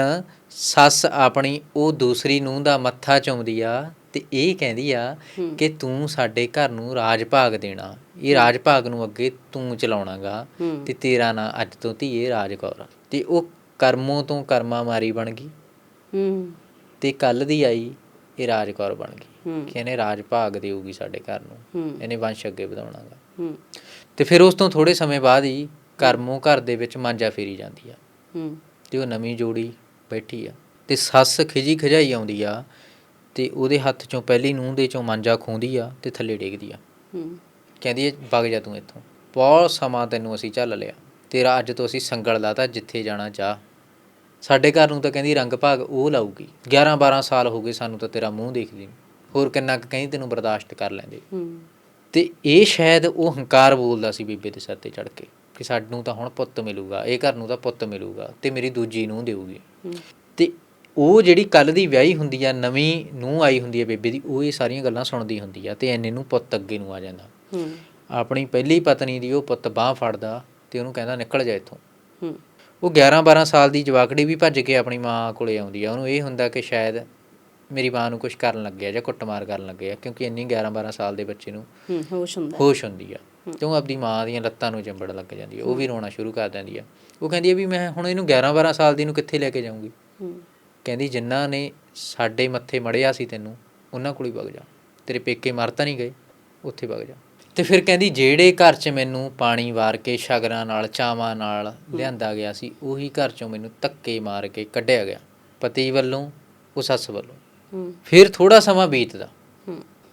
ਸੱਸ ਆਪਣੀ ਉਹ ਦੂਸਰੀ ਨੂੰਹ ਦਾ ਮੱਥਾ ਚੁੰਮਦੀ ਆ ਤੇ ਇਹ ਕਹਿੰਦੀ ਆ। ਕਿ ਤੂੰ ਸਾਡੇ ਘਰ ਨੂੰ ਰਾਜ ਭਾਗ ਦੇਣਾ। ਇਹ ਰਾਜ ਭਾਗ ਨੂੰ ਅੱਗੇ ਤੂੰ ਚਲਾਉਣਾਗਾ। ਤੇ ਤੇਰਾ ਨਾਂ ਅੱਜ ਤੋਂ ਧੀਏ ਰਾਜ ਕੌਰ। ਤੇ ਉਹ ਕਰਮੋਂ ਤੋਂ ਕਰਮਾ ਮਾਰੀ ਬਣ ਗਈ। ਹੂੰ। ਤੇ ਕੱਲ ਦੀ ਆਈ ਇਹ ਰਾਜ ਕੌਰ ਬਣ ਗਈ। ਕਿ ਇਹਨੇ ਰਾਜ ਭਾਗ ਦੇਊਗੀ ਸਾਡੇ ਘਰ ਨੂੰ। ਇਹਨੇ ਵੰਸ਼ ਅੱਗੇ ਵਧਾਉਣਾਗਾ। ਹੂੰ। ਤੇ ਫਿਰ ਉਸ ਤੋਂ ਥੋੜੇ ਸਮੇਂ ਬਾਅਦ ਹੀ ਕਰਮੋਂ ਘਰ ਦੇ ਵਿੱਚ ਮਾਂਜਾ ਫੇਰੀ ਜਾਂਦੀ ਆ। ਹੂੰ। ਤੇ ਉਹ ਨਵੀਂ ਜੋੜੀ ਬੈਠੀ ਆ। ਤੇ ਸੱਸ ਖਿਜੀ ਖਜਾਈ ਆਉਂਦੀ ਆ ਤੇ ਉਹਦੇ ਹੱਥ ਚੋਂ ਪਹਿਲੀ ਨੂੰਹ ਦੇ ਚੋਂ ਮਾਂਜਾ ਖੋਂਦੀ ਆ ਤੇ ਥੱਲੇ ਡੇਗਦੀ ਆ। ਹੂੰ। ਕਹਿੰਦੀ ਹੈ ਵਗ ਜਾ ਤੂੰ ਇੱਥੋਂ। ਬਹੁਤ ਸਮਾਂ ਤੈਨੂੰ ਅਸੀਂ ਝੱਲ ਲਿਆ। ਤੇਰਾ ਅੱਜ ਤੋਂ ਅਸੀਂ ਸੰਗਲ ਲਾਤਾ ਜਿੱਥੇ ਜਾਣਾ ਜਾ ਸਾਡੇ ਘਰ ਨੂੰ ਤਾਂ ਕਹਿੰਦੀ ਰੰਗ ਭਾਗ ਉਹ ਲਾਊਗੀ। 11 12 ਸਾਲ ਹੋ ਗਏ ਸਾਨੂੰ ਤਾਂ ਤੇਰਾ ਮੂੰਹ ਦੇਖਦੀ ਨੂੰ। ਹੋਰ ਕਿੰਨਾ ਕੁ ਕਹਿੰਦੀ ਤੈਨੂੰ ਬਰਦਾਸ਼ਤ ਕਰ ਲੈਂਦੇ। ਹੂੰ। ਤੇ ਇਹ ਸ਼ਾਇਦ ਉਹ ਹੰਕਾਰ ਬੋਲਦਾ ਸੀ ਬੀਬੇ ਦੇ ਸਿਰ ਤੇ ਚੜ ਕੇ ਕਿ ਸਾਨੂੰ ਤਾਂ ਹੁਣ ਪੁੱਤ ਮਿਲੂਗਾ ਇਹ ਘਰ ਨੂੰ ਤਾਂ ਪੁੱਤ ਮਿਲੂਗਾ ਤੇ ਮੇਰੀ ਦੂਜੀ ਨੂੰ ਦੇਊਗੀ। ਤੇ ਉਹ ਜਿਹੜੀ ਕੱਲ ਦੀ ਵਿਆਹੀ ਹੁੰਦੀ ਆ ਨਵੀਂ ਨੂੰ ਆਈ ਹੁੰਦੀ ਆ ਬੇਬੇ ਦੀ ਉਹ ਇਹ ਸਾਰੀਆਂ ਗੱਲਾਂ ਸੁਣਦੀ ਹੁੰਦੀ ਆ ਤੇ ਐਨੇ ਨੂੰ ਪੁੱਤ ਅੱਗੇ ਨੂੰ ਆ ਜਾਂਦਾ। ਹੂੰ। ਆਪਣੀ ਪਹਿਲੀ ਪਤਨੀ ਦੀ ਉਹ ਪੁੱਤ ਬਾਹ ਫੜਦਾ ਤੇ ਉਹਨੂੰ ਕਹਿੰਦਾ ਨਿਕਲ ਜਾ ਇੱਥੋਂ। ਹੂੰ। ਉਹ 11 12 ਸਾਲ ਦੀ ਜਵਾਕੜੀ ਵੀ ਭੱਜ ਕੇ ਆਪਣੀ ਮਾਂ ਕੋਲੇ ਆਉਂਦੀ ਆ ਉਹਨੂੰ ਇਹ ਹੁੰਦਾ ਕਿ ਸ਼ਾਇਦ ਮੇਰੀ ਮਾਂ ਨੂੰ ਕੁਝ ਕਰਨ ਲੱਗਿਆ ਜਾਂ ਕੁੱਟਮਾਰ ਕਰਨ ਲੱਗਿਆ ਕਿਉਂਕਿ ਇੰਨੀ 11 12 ਸਾਲ ਦੇ ਬੱਚੇ ਨੂੰ ਹੂੰ ਹੋਸ਼ ਹੁੰਦਾ। ਹੋਸ਼ ਹੁੰਦੀ ਆ ਤੇ ਉਹ ਆਪਣੀ ਮਾਂ ਦੀਆਂ ਲੱਤਾਂ ਨੂੰ ਚੰਬੜ ਲੱਗ ਜਾਂਦੀ ਆ ਉਹ ਵੀ ਰੋਣਾ ਸ਼ੁਰੂ ਕਰ ਦਿੰਦੀ ਆ। ਉਹ ਕਹਿੰਦੀ ਆ ਵੀ ਮੈਂ ਹੁਣ ਇਹਨੂੰ 11 12 ਸਾਲ ਦੀ ਨੂੰ ਕਿੱਥੇ ਲੈ ਕੇ ਜਾਊਂਗੀ? ਹੂੰ। ਕਹਿੰਦੀ ਜਿਨ੍ਹਾਂ ਨੇ ਸਾਡੇ ਮੱਥੇ ਮੜਿਆ ਸੀ ਤੈਨੂੰ ਉਹਨਾਂ ਕੋਲ ਹੀ ਵਗ ਜਾ। ਤੇਰੇ ਪੇਕੇ ਮਰ ਤਾਂ ਨਹੀਂ ਗਏ ਉੱਥੇ ਵਗ ਜਾ। ਤੇ ਫਿਰ ਕਹਿੰਦੀ ਜਿਹੜੇ ਘਰ 'ਚ ਮੈਨੂੰ ਪਾਣੀ ਵਾਰ ਕੇ ਸ਼ਗਰਾਂ ਨਾਲ ਚਾਵਾਂ ਨਾਲ ਲਿਆਂਦਾ ਗਿਆ ਸੀ ਉਹੀ ਘਰ 'ਚੋਂ ਮੈਨੂੰ ਧੱਕੇ ਮਾਰ ਕੇ ਕੱਢਿਆ ਗਿਆ ਪਤੀ ਵੱਲੋਂ ਉਹ ਸੱਸ ਵੱਲੋਂ। ਫਿਰ ਥੋੜਾ ਸਮਾਂ ਬੀਤਦਾ।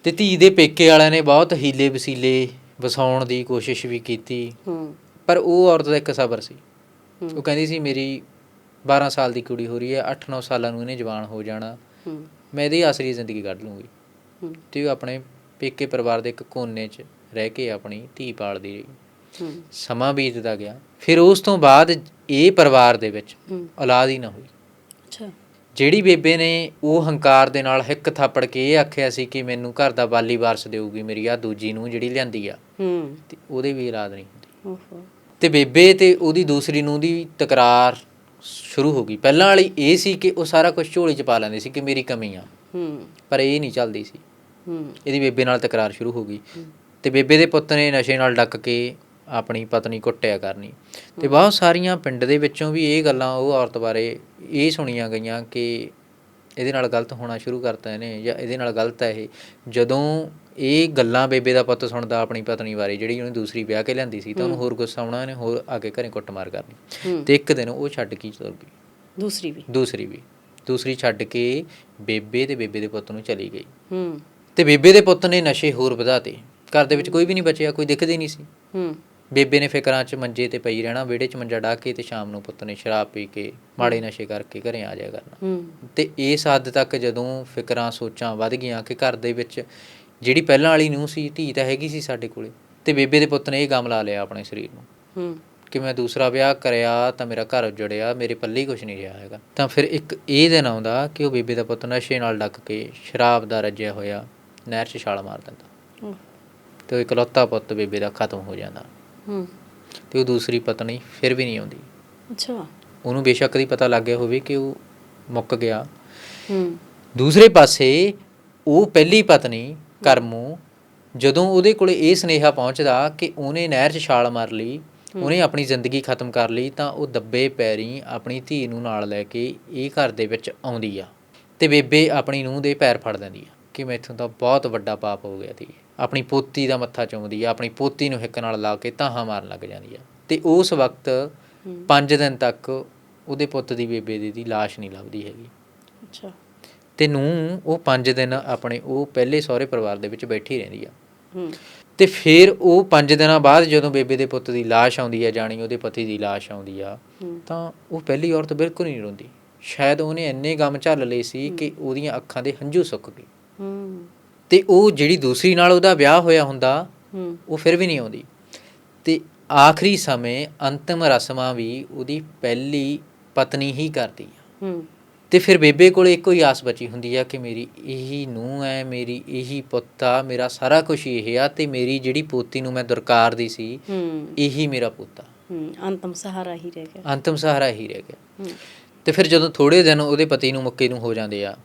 ਤੇ ਧੀ ਦੇ ਪੇਕੇ ਵਾਲਿਆਂ ਨੇ ਬਹੁਤ ਹੀਲੇ ਵਸੀਲੇ ਵਸਾਉਣ ਦੀ ਕੋਸ਼ਿਸ਼ ਵੀ ਕੀਤੀ। ਪਰ ਉਹ ਔਰਤ ਦਾ ਇੱਕ ਸਬਰ ਸੀ। ਉਹ ਕਹਿੰਦੀ ਸੀ ਮੇਰੀ 12 ਸਾਲ ਦੀ ਕੁੜੀ ਹੋ ਰਹੀ ਹੈ 8-9 ਸਾਲਾਂ ਨੂੰ ਇਹਨੇ ਜਵਾਨ ਹੋ ਜਾਣਾ। ਮੈਂ ਇਹਦੀ ਆਸਰੀ ਜ਼ਿੰਦਗੀ ਕੱਢ ਲੂੰਗੀ। ਤੇ ਉਹ ਆਪਣੇ ਪੇਕੇ ਪਰਿਵਾਰ ਦੇ ਇੱਕ ਕੋਨੇ 'ਚ ਰਹਿ ਕੇ ਆਪਣੀ ਧੀ ਪਾਲਦੀ ਰਹੀ। ਸਮਾਂ ਬੀਤਦਾ ਗਿਆ। ਫਿਰ ਉਸ ਤੋਂ ਬਾਅਦ ਇਹ ਪਰਿਵਾਰ ਦੇ ਵਿੱਚ ਔਲਾਦ ਹੀ ਨਾ ਹੋਈ। ਅੱਛਾ। ਜਿਹੜੀ ਬੇਬੇ ਨੇ ਉਹ ਹੰਕਾਰ ਦੇ ਨਾਲ ਹਿੱਕ ਥਾਪੜ ਕੇ ਇਹ ਆਖਿਆ ਸੀ ਕਿ ਮੈਨੂੰ ਘਰ ਦਾ ਬਾਲੀ ਵਾਰਸ ਦੇਊਗੀ ਮੇਰੀ ਆ ਦੂਜੀ ਨੂੰ ਜਿਹੜੀ ਲਿਆਂਦੀ ਆ। ਹੂੰ। ਤੇ ਉਹਦੇ ਵੀ ਔਲਾਦ ਨਹੀਂ ਹੁੰਦੀ। ਓਹੋ। ਤੇ ਬੇਬੇ ਤੇ ਉਹਦੀ ਦੂਸਰੀ ਨੂੰ ਦੀ ਤਕਰਾਰ ਸ਼ੁਰੂ ਹੋ ਗਈ। ਪਹਿਲਾਂ ਵਾਲੀ ਇਹ ਸੀ ਕਿ ਉਹ ਸਾਰਾ ਕੁਝ ਝੋਲੀ 'ਚ ਪਾ ਲੈਂਦੇ ਸੀ ਕਿ ਮੇਰੀ ਕਮੀ ਆ। ਹੂੰ। ਪਰ ਇਹ ਨਹੀਂ ਚੱਲਦੀ ਸੀ। ਹੂੰ। ਇਹਦੀ ਬੇਬੇ ਨਾਲ ਤਕਰਾਰ ਸ਼ੁਰੂ ਹੋ ਗਈ। ਤੇ ਬੇਬੇ ਦੇ ਪੁੱਤ ਨੇ ਨਸ਼ੇ ਨਾਲ ਡੱਕ ਕੇ ਆਪਣੀ ਪਤਨੀ ਕੁੱਟਿਆ ਕਰਨੀ। ਤੇ ਬਹੁਤ ਸਾਰੀਆਂ ਪਿੰਡ ਦੇ ਵਿੱਚੋਂ ਵੀ ਇਹ ਗੱਲਾਂ ਉਹ ਔਰਤ ਬਾਰੇ ਇਹ ਸੁਣੀਆਂ ਗਈਆਂ ਕਿ ਇਹਦੇ ਨਾਲ ਗਲਤ ਹੋਣਾ ਸ਼ੁਰੂ ਕਰਤਾ ਇਹਨੇ ਜਾਂ ਇਹਦੇ ਨਾਲ ਗਲਤ ਹੈ ਇਹ। ਜਦੋਂ ਇਹ ਗੱਲਾਂ ਬੇਬੇ ਦਾ ਪੁੱਤ ਸੁਣਦਾ ਆਪਣੀ ਪਤਨੀ ਬਾਰੇ ਜਿਹੜੀ ਉਹਨੇ ਦੂਸਰੀ ਵਿਆਹ ਕੇ ਲਿਆਂਦੀ ਸੀ ਤਾਂ ਉਹਨੂੰ ਹੋਰ ਗੁੱਸਾ ਆਉਣਾ ਇਹਨੇ ਹੋਰ ਆ ਕੇ ਘਰੇ ਕੁੱਟਮਾਰ ਕਰਨੀ। ਤੇ ਇੱਕ ਦਿਨ ਉਹ ਛੱਡ ਕੇ ਤੁਰ ਗਈ। ਦੂਸਰੀ ਵੀ। ਦੂਸਰੀ ਵੀ। ਦੂਸਰੀ ਛੱਡ ਕੇ ਬੇਬੇ ਤੇ ਬੇਬੇ ਦੇ ਪੁੱਤ ਨੂੰ ਚਲੀ ਗਈ। ਹੂੰ। ਤੇ ਬੇਬੇ ਦੇ ਪੁੱਤ ਨੇ ਨਸ਼ੇ ਹੋਰ ਵਧਾਤੇ। ਘਰ ਦੇ ਵਿੱਚ ਕੋਈ ਵੀ ਨਹੀਂ ਬਚਿਆ ਕੋਈ ਦਿਖਦਾ ਹੀ ਨਹੀਂ ਸੀ। ਹੂੰ। ਬੇਬੇ ਨੇ ਫਿਕਰਾਂ 'ਚ ਮੰਜੇ ਤੇ ਪਈ ਰਹਿਣਾ ਵਿਹੜੇ 'ਚ ਮੰਜਾ ਢਾ ਕੇ ਤੇ ਸ਼ਾਮ ਨੂੰ ਪੁੱਤ ਨੇ ਸ਼ਰਾਬ ਪੀ ਕੇ ਮਾੜੇ ਨਸ਼ੇ ਕਰਕੇ ਘਰੇ ਆ ਜਾਇਆ ਕਰਨਾ। ਹੂੰ। ਤੇ ਇਸ ਹੱਦ ਤੱਕ ਜਦੋਂ ਫਿਕਰਾਂ ਸੋਚਾਂ ਵੱਧ ਗਈਆਂ ਕਿ ਘਰ ਦੇ ਵਿੱਚ ਜਿਹੜੀ ਪਹਿਲਾਂ ਵਾਲੀ ਨੂੰ ਸੀ ਧੀ ਤਾਂ ਹੈਗੀ ਸੀ ਸਾਡੇ ਕੋਲੇ। ਤੇ ਬੇਬੇ ਦੇ ਪੁੱਤ ਨੇ ਇਹ ਗਮ ਲਾ ਲਿਆ ਆਪਣੇ ਸਰੀਰ ਨੂੰ। ਹੂੰ। ਕਿ ਮੈਂ ਦੂਸਰਾ ਵਿਆਹ ਕਰਿਆ ਤਾਂ ਮੇਰਾ ਘਰ ਉਜੜਿਆ ਮੇਰੇ ਪੱਲੇ ਕੁਝ ਨਹੀਂ ਰਿਹਾ ਹੈਗਾ। ਤਾਂ ਫਿਰ ਇੱਕ ਇਹ ਦਿਨ ਆਉਂਦਾ ਕਿ ਉਹ ਬੇਬੇ ਦਾ ਪੁੱਤ ਨਸ਼ੇ ਨਾਲ ਡੱਕ ਕੇ ਸ਼ਰਾਬ ਦਾ ਰੱਜਿਆ ਹੋਇਆ ਨਹਿਰ 'ਚ ਛਾਲ ਮਾਰ ਦਿੰਦਾ। ਹੂੰ। ਤੇ ਉਹ ਇਕਲੌਤਾ ਪੁੱਤ ਬੇਬੇ ਦਾ ਖਤਮ ਹੋ ਜਾਂਦਾ। ਹੂੰ। ਤੇ ਉਹ ਦੂਸਰੀ ਪਤਨੀ ਫਿਰ ਵੀ ਨਹੀਂ ਆਉਂਦੀ। ਅੱਛਾ। ਉਹਨੂੰ ਬੇਸ਼ੱਕ ਦੀ ਪਤਾ ਲੱਗ ਗਿਆ ਹੋਵੇ ਕਿ ਉਹ ਮੁੱਕ ਗਿਆ। ਹੂੰ। ਦੂਸਰੇ ਪਾਸੇ ਉਹ ਪਹਿਲੀ ਪਤਨੀ ਕਰਮੂ ਜਦੋਂ ਉਹਦੇ ਕੋਲੇ ਇਹ ਸਨੇਹਾ ਪਹੁੰਚਦਾ ਕਿ ਉਹਨੇ ਨਹਿਰ 'ਚ ਛਾਲ ਮਾਰ ਲਈ ਉਹਨੇ ਆਪਣੀ ਜ਼ਿੰਦਗੀ ਖਤਮ ਕਰ ਲਈ ਤਾਂ ਉਹ ਦੱਬੇ ਪੈਰੀ ਆਪਣੀ ਧੀ ਨੂੰ ਨਾਲ ਲੈ ਕੇ ਇਹ ਘਰ ਦੇ ਵਿੱਚ ਆਉਂਦੀ ਆ ਤੇ ਬੇਬੇ ਆਪਣੀ ਨੂੰਹ ਦੇ ਪੈਰ ਫੜ ਲੈਂਦੀ ਆ ਕਿ ਮੈਥੋਂ ਤਾਂ ਬਹੁਤ ਵੱਡਾ ਪਾਪ ਹੋ ਗਿਆ ਸੀ ਆਪਣੀ ਪੋਤੀ ਦਾ ਮੱਥਾ ਚੁੰਮਦੀ ਆ ਆਪਣੀ ਪੋਤੀ ਨੂੰ ਹਿੱਕ ਨਾਲ ਲਾ ਕੇ ਤਾਹਾਂ ਮਾਰਨ ਲੱਗ ਜਾਂਦੀ ਆ ਤੇ ਉਸ ਵਕਤ 5 ਦਿਨ ਤੱਕ ਉਹਦੇ ਪੁੱਤ ਦੀ ਬੇਬੇ ਦੀ ਦੀ ਲਾਸ਼ ਨਹੀਂ ਲੱਭਦੀ ਹੈਗੀ। ਅੱਛਾ। ਤੇ ਨੂੰ ਉਹ 5 ਦਿਨ ਆਪਣੇ ਉਹ ਪਹਿਲੇ ਸਹੁਰੇ ਪਰਿਵਾਰ ਦੇ ਵਿੱਚ ਬੈਠੀ ਰਹਿੰਦੀ ਆ। ਹੂੰ। ਤੇ ਫਿਰ ਉਹ 5 ਦਿਨਾਂ ਬਾਅਦ ਜਦੋਂ ਬੇਬੇ ਦੇ ਪੁੱਤ ਦੀ ਲਾਸ਼ ਆਉਂਦੀ ਹੈ ਜਾਣੀ ਉਹਦੇ ਪਤੀ ਦੀ ਲਾਸ਼ ਆਉਂਦੀ ਆ ਤਾਂ ਉਹ ਪਹਿਲੀ ਔਰਤ ਬਿਲਕੁਲ ਨਹੀਂ ਰੋਂਦੀ। ਸ਼ਾਇਦ ਉਹਨੇ ਇੰਨੇ ਗਮ ਝੱਲ ਲਏ ਸੀ ਕਿ ਉਹਦੀਆਂ ਅੱਖਾਂ ਦੇ ਹੰਝੂ ਸੁੱਕ ਗਏ। ਹੂੰ। ਤੇ ਉਹ ਜਿਹੜੀ ਦੂਸਰੀ ਨਾਲ ਉਹਦਾ ਵਿਆਹ ਹੋਇਆ ਹੁੰਦਾ ਉਹ ਫਿਰ ਵੀ ਨਹੀਂ ਆਉਂਦੀ। ਤੇ ਆਖਰੀ ਸਮੇਂ ਅੰਤਮ ਰਸਮਾਂ ਵੀ ਉਹਦੀ ਪਹਿਲੀ ਪਤਨੀ ਹੀ ਕਰਦੀ ਆ। ਹੂੰ। ਤੇ ਫਿਰ ਬੇਬੇ ਕੋਲ ਇੱਕੋ ਹੀ ਆਸ ਬਚੀ ਹੁੰਦੀ ਆ ਕਿ ਮੇਰੀ ਇਹੀ ਨੂੰਹ ਹੈ ਮੇਰੀ ਇਹੀ ਪੁੱਤ ਆ ਮੇਰਾ ਸਾਰਾ ਕੁਝ ਇਹ ਆ ਤੇ ਮੇਰੀ ਜਿਹੜੀ ਪੋਤੀ ਨੂੰ ਮੈਂ ਦੁਰਕਾਰਦੀ ਸੀ ਇਹੀ ਮੇਰਾ ਪੁੱਤ ਅੰਤਮ ਸਹਾਰਾ ਹੀ ਰਹਿ ਗਿਆ। ਅੰਤਮ ਸਹਾਰਾ ਹੀ ਰਹਿ ਗਿਆ। ਤੇ ਫਿਰ ਜਦੋਂ ਥੋੜੇ ਦਿਨ ਉਹਦੇ ਪਤੀ ਨੂੰ ਮੁੱਕੇ ਨੂੰ ਹੋ ਜਾਂਦੇ ਆ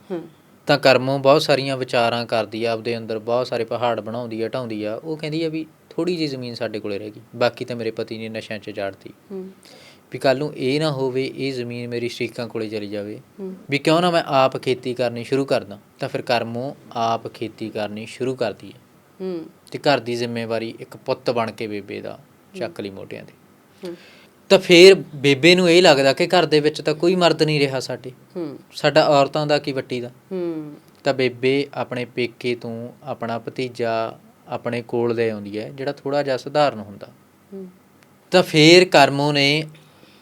ਤਾਂ ਕਰਮੋਂ ਬਹੁਤ ਸਾਰੀਆਂ ਵਿਚਾਰਾਂ ਕਰਦੀ ਆ ਆਪਦੇ ਅੰਦਰ ਬਹੁਤ ਸਾਰੇ ਪਹਾੜ ਬਣਾਉਂਦੀ ਆ ਢਾਉਂਦੀ ਆ ਉਹ ਕਹਿੰਦੀ ਆ ਵੀ ਥੋੜੀ ਜਿਹੀ ਜ਼ਮੀਨ ਸਾਡੇ ਕੋਲੇ ਰਹਿ ਗਈ ਬਾਕੀ ਤਾਂ ਮੇਰੇ ਪਤੀ ਨੇ ਨਸ਼ਿਆਂ 'ਚ ਜਾੜਤੀ ਵੀ ਕੱਲ ਨੂੰ ਇਹ ਨਾ ਹੋਵੇ ਇਹ ਜ਼ਮੀਨ ਮੇਰੀ ਸ਼ਰੀਕਾਂ ਕੋਲੇ ਚਲੀ ਜਾਵੇ। ਵੀ ਕਿਉਂ ਨਾ ਮੈਂ ਆਪ ਖੇਤੀ ਕਰਨੀ ਸ਼ੁਰੂ ਕਰਦਾ ਤਾਂ ਫਿਰ ਕਰਮੋਂ ਆਪ ਖੇਤੀ ਕਰਨੀ ਸ਼ੁਰੂ ਕਰਦੀ ਹੈ। ਹੂੰ। ਤੇ ਘਰ ਦੀ ਜ਼ਿੰਮੇਵਾਰੀ ਇੱਕ ਪੁੱਤ ਬਣ ਕੇ ਬੇਬੇ ਦਾ ਚੱਕ ਲਈ ਤੇ। ਹੂੰ। ਤਾਂ ਫਿਰ ਬੇਬੇ ਨੂੰ ਇਹ ਲੱਗਦਾ ਕਿ ਘਰ ਦੇ ਵਿੱਚ ਤਾਂ ਕੋਈ ਮਰਦ ਨਹੀਂ ਰਿਹਾ ਸਾਡੇ। ਹੂੰ। ਸਾਡਾ ਔਰਤਾਂ ਦਾ ਕੀ ਵੱਟੀ ਦਾ? ਹੂੰ। ਤਾਂ ਬੇਬੇ ਆਪਣੇ ਪੇਕੇ ਤੋਂ ਆਪਣਾ ਭਤੀਜਾ ਆਪਣੇ ਕੋਲ ਲੈ ਆਉਂਦੀ ਹੈ ਜਿਹੜਾ ਥੋੜਾ ਜਿਹਾ ਸਧਾਰਨ ਹੁੰਦਾ। ਹੂੰ। ਤਾਂ ਫੇਰ ਕਰਮੋ ਨੇ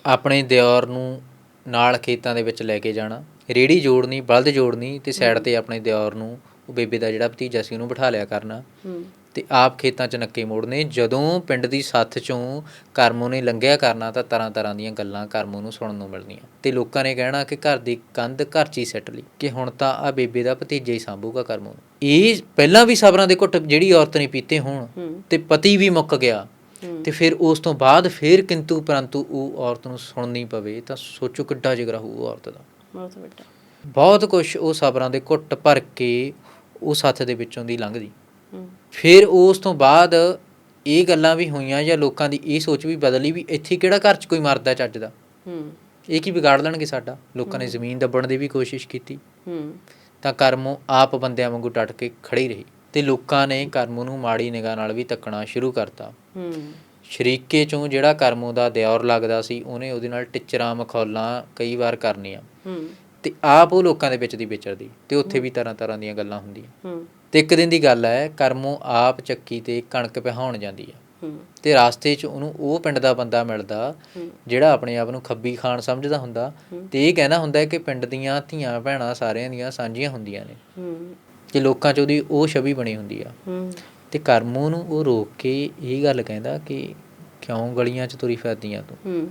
ਆਪਣੇ ਦਿਓਰ ਨੂੰ ਨਾਲ ਖੇਤਾਂ ਦੇ ਵਿੱਚ ਲੈ ਕੇ ਜਾਣਾ। ਰੇੜੀ ਜੋੜਨੀ ਬਲਦ ਜੋੜਨੀ ਤੇ ਸਾਈਡ ਤੇ ਆਪਣੇ ਦਿਓਰ ਨੂੰ ਉਹ ਬੇਬੇ ਦਾ ਜਿਹੜਾ ਭਤੀਜਾ ਸੀ ਉਹਨੂੰ ਬਿਠਾ ਲਿਆ ਕਰਨਾ। ਤੇ ਆਪ ਖੇਤਾਂ 'ਚ ਨੱਕੇ ਮੋੜਨੇ। ਜਦੋਂ ਪਿੰਡ ਦੀ ਸੱਥ 'ਚੋਂ ਕਰਮੋ ਨੇ ਲੰਘਿਆ ਕਰਨਾ ਤਾਂ ਤਰ੍ਹਾਂ ਤਰ੍ਹਾਂ ਦੀਆਂ ਗੱਲਾਂ ਕਰਮੋ ਨੂੰ ਸੁਣਨ ਨੂੰ ਮਿਲਣੀਆਂ ਤੇ ਲੋਕਾਂ ਨੇ ਕਹਿਣਾ ਕਿ ਘਰ ਦੀ ਕੰਧ ਘਰ 'ਚ ਹੀ ਸੱਟ ਲਈ ਕਿ ਹੁਣ ਤਾਂ ਆ ਬੇਬੇ ਦਾ ਭਤੀਜਾ ਹੀ ਸੰਭੂਗਾ ਕਰਮੋ ਨੂੰ ਇਹ ਪਹਿਲਾਂ ਵੀ ਸਬਰਾਂ ਦੇ ਘੁੱਟ ਜਿਹੜੀ ਔਰਤ ਨੇ ਪੀਤੇ ਹੋਣ ਤੇ ਪਤੀ ਵੀ ਮੁੱਕ ਗਿਆ। ਤੇ ਫਿਰ ਉਸ ਤੋਂ ਬਾਅਦ ਫਿਰ ਕਿੰਤੂ ਪਰੰਤੂ ਉਹ ਔਰਤ ਨੂੰ ਸੁਣਨੀ ਪਵੇ ਤਾਂ ਸੋਚੋ ਕਿੱਡਾ ਜਿਗਰਾ ਹੋਊ ਔਰਤ ਦਾ। ਬਹੁਤ ਵੱਡਾ। ਬਹੁਤ ਕੁਝ ਉਹ ਸਬਰਾਂ ਦੇ ਘੁੱਟ ਭਰ ਕੇ ਉਹ ਸੱਥ ਦੇ ਵਿੱਚੋਂ ਦੀ ਲੰਘਦੀ। ਫਿਰ ਉਸ ਤੋਂ ਬਾਅਦ ਇਹ ਗੱਲਾਂ ਵੀ ਹੋਈਆਂ ਜਾਂ ਲੋਕਾਂ ਦੀ ਇਹ ਸੋਚ ਵੀ ਬਦਲੀ ਵੀ ਇੱਥੇ ਕਿਹੜਾ ਘਰ 'ਚ ਕੋਈ ਮਰਦਾ ਚੱਜ ਦਾ? ਹੂੰ। ਇਹ ਕੀ ਵਿਗਾੜ ਲੈਣਗੇ ਸਾਡਾ? ਲੋਕਾਂ ਨੇ ਜ਼ਮੀਨ ਦੱਬਣ ਦੀ ਵੀ ਕੋਸ਼ਿਸ਼ ਕੀਤੀ। ਹੂੰ। ਤਾਂ ਕਰਮੋਂ ਆਪ ਬੰਦਿਆਂ ਵਾਂਗੂ ਡਟ ਕੇ ਖੜੀ ਰਹੀ। ਤੇ ਲੋਕਾਂ ਨੇ ਕਰਮੂ ਨੂੰ ਮਾੜੀ ਨਿਗਾਹ ਨਾਲ ਵੀ ਤੱਕਣਾ ਸ਼ੁਰੂ ਕਰਤਾ। ਹੂੰ। ਸ਼ਰੀਕੇ ਚੋਂ ਜਿਹੜਾ ਕਰਮੂ ਦਾ ਦਿਓਰ ਲੱਗਦਾ ਸੀ ਉਹਨੇ ਉਹਦੇ ਨਾਲ ਟਿਚਰਾਂ ਮਖੌਲਾਂ ਕਈ ਵਾਰ ਕਰਨੀਆਂ। ਹੂੰ। ਤੇ ਆਪ ਉਹ ਲੋਕਾਂ ਦੇ ਵਿੱਚ ਦੀ ਵਿਚਰਦੀ ਤੇ ਉੱਥੇ ਵੀ ਤਰ੍ਹਾਂ ਤਰ੍ਹਾਂ ਦੀਆਂ ਗੱਲਾਂ ਹੁੰਦੀਆਂ। ਹੂੰ। ਤੇ ਇੱਕ ਦਿਨ ਦੀ ਗੱਲ ਹੈ ਕਰਮੂ ਆਪ ਚੱਕੀ ਤੇ ਕਣਕ ਪਿਹਾਉਣ ਜਾਂਦੀ ਆ ਹੂੰ। ਤੇ ਰਾਸਤੇ 'ਚ ਉਹਨੂੰ ਉਹ ਪਿੰਡ ਦਾ ਬੰਦਾ ਮਿਲਦਾ ਜਿਹੜਾ ਆਪਣੇ ਆਪ ਨੂੰ ਖੱਬੀ ਖਾਨ ਸਮਝਦਾ ਹੁੰਦਾ। ਤੇ ਇਹ ਕਹਿੰਦਾ ਹੁੰਦਾ ਕਿ ਪਿੰਡ ਦੀਆਂ ਧੀਆਂ ਭੈਣਾਂ ਸਾਰਿਆਂ ਦੀਆਂ ਸਾਂਝੀਆਂ ਹੁੰਦੀਆਂ ਨੇ। ਕਿ ਲੋਕਾਂ 'ਚ ਉਹਦੀ ਉਹ ਛਵੀ ਬਣੀ ਹੁੰਦੀ ਆ। ਹੂੰ। ਤੇ ਕਰਮੂ ਨੂੰ ਉਹ ਰੋਕ ਕੇ ਇਹ ਗੱਲ ਕਹਿੰਦਾ ਕਿ ਕਿਉਂ ਗਲੀਆਂ 'ਚ ਤੁਰੀ ਫਿਰਦੀ ਆ ਤੂੰ? ਹੂੰ।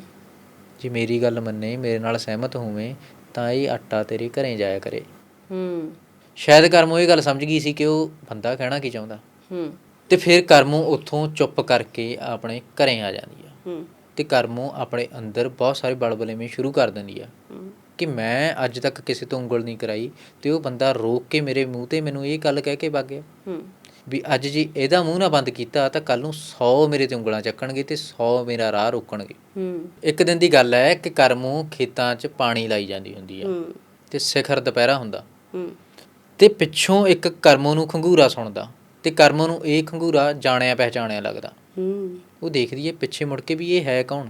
ਜੇ ਮੇਰੀ ਗੱਲ ਮੰਨੇ ਮੇਰੇ ਨਾਲ ਸਹਿਮਤ ਹੋਵੇਂ ਤਾਂ ਇਹ ਆਟਾ ਤੇਰੇ ਘਰੇ ਜਾਇਆ ਕਰੇ। ਹੂੰ। ਸ਼ਾਇਦ ਕਰਮੂ ਇਹ ਗੱਲ ਸਮਝ ਗਈ ਸੀ ਕਿ ਉਹ ਬੰਦਾ ਕਹਿਣਾ ਕੀ ਚਾਹੁੰਦਾ। ਹੂੰ। ਤੇ ਫਿਰ ਕਰਮੂ ਉੱਥੋਂ ਚੁੱਪ ਕਰਕੇ ਆਪਣੇ ਘਰੇ ਆ ਜਾਂਦੀ ਆ। ਹੂੰ। ਤੇ ਕਰਮੂ ਆਪਣੇ ਅੰਦਰ ਬਹੁਤ ਸਾਰੇ ਬਲਬਲੇਵੇਂ ਸ਼ੁਰੂ ਕਰ ਦਿੰਦੀ ਆ। ਹੂੰ। ਕਿ ਮੈਂ ਅੱਜ ਤੱਕ ਕਿਸੇ ਤੋਂ ਉਂਗਲ ਨਹੀਂ ਕਰਾਈ ਤੇ ਉਹ ਬੰਦਾ ਰੋਕ ਕੇ ਮੇਰੇ ਮੂੰਹ ਤੇ ਮੈਨੂੰ ਇਹ ਗੱਲ ਕਹਿ ਕੇ ਵਗ ਗਿਆ। ਹੂੰ। ਵੀ ਅੱਜ ਜੀ ਇਹਦਾ ਮੂੰਹ ਨਾ ਬੰਦ ਕੀਤਾ ਤਾਂ ਕੱਲ ਨੂੰ 100 ਮੇਰੇ ਤੇ ਉਂਗਲਾਂ ਚੱਕਣਗੇ ਤੇ 100 ਮੇਰਾ ਰਾਹ ਰੋਕਣਗੇ। ਹੂੰ। ਇੱਕ ਦਿਨ ਦੀ ਗੱਲ ਹੈ ਕਿ ਕਰਮੂ ਖੇਤਾਂ 'ਚ ਪਾਣੀ ਲਾਈ ਜਾਂਦੀ ਹੁੰਦੀ ਆ ਹੂੰ। ਤੇ ਸਿਖਰ ਦੁਪਹਿਰਾ ਹੁੰਦਾ। ਹੂੰ। ਤੇ ਪਿੱਛੋਂ ਇੱਕ ਕਰਮੂ ਨੂੰ ਖੰਗੂਰਾ ਸੁਣਦਾ ਤੇ ਕਰਮੂ ਨੂੰ ਇਹ ਖੰਗੂਰਾ ਜਾਣਿਆ ਪਹਿਚਾਣਿਆ ਲੱਗਦਾ। ਹੂੰ। ਉਹ ਦੇਖਦੀ ਹੈ ਪਿੱਛੇ ਮੁੜ ਕੇ ਵੀ ਇਹ ਹੈ ਕੌਣ?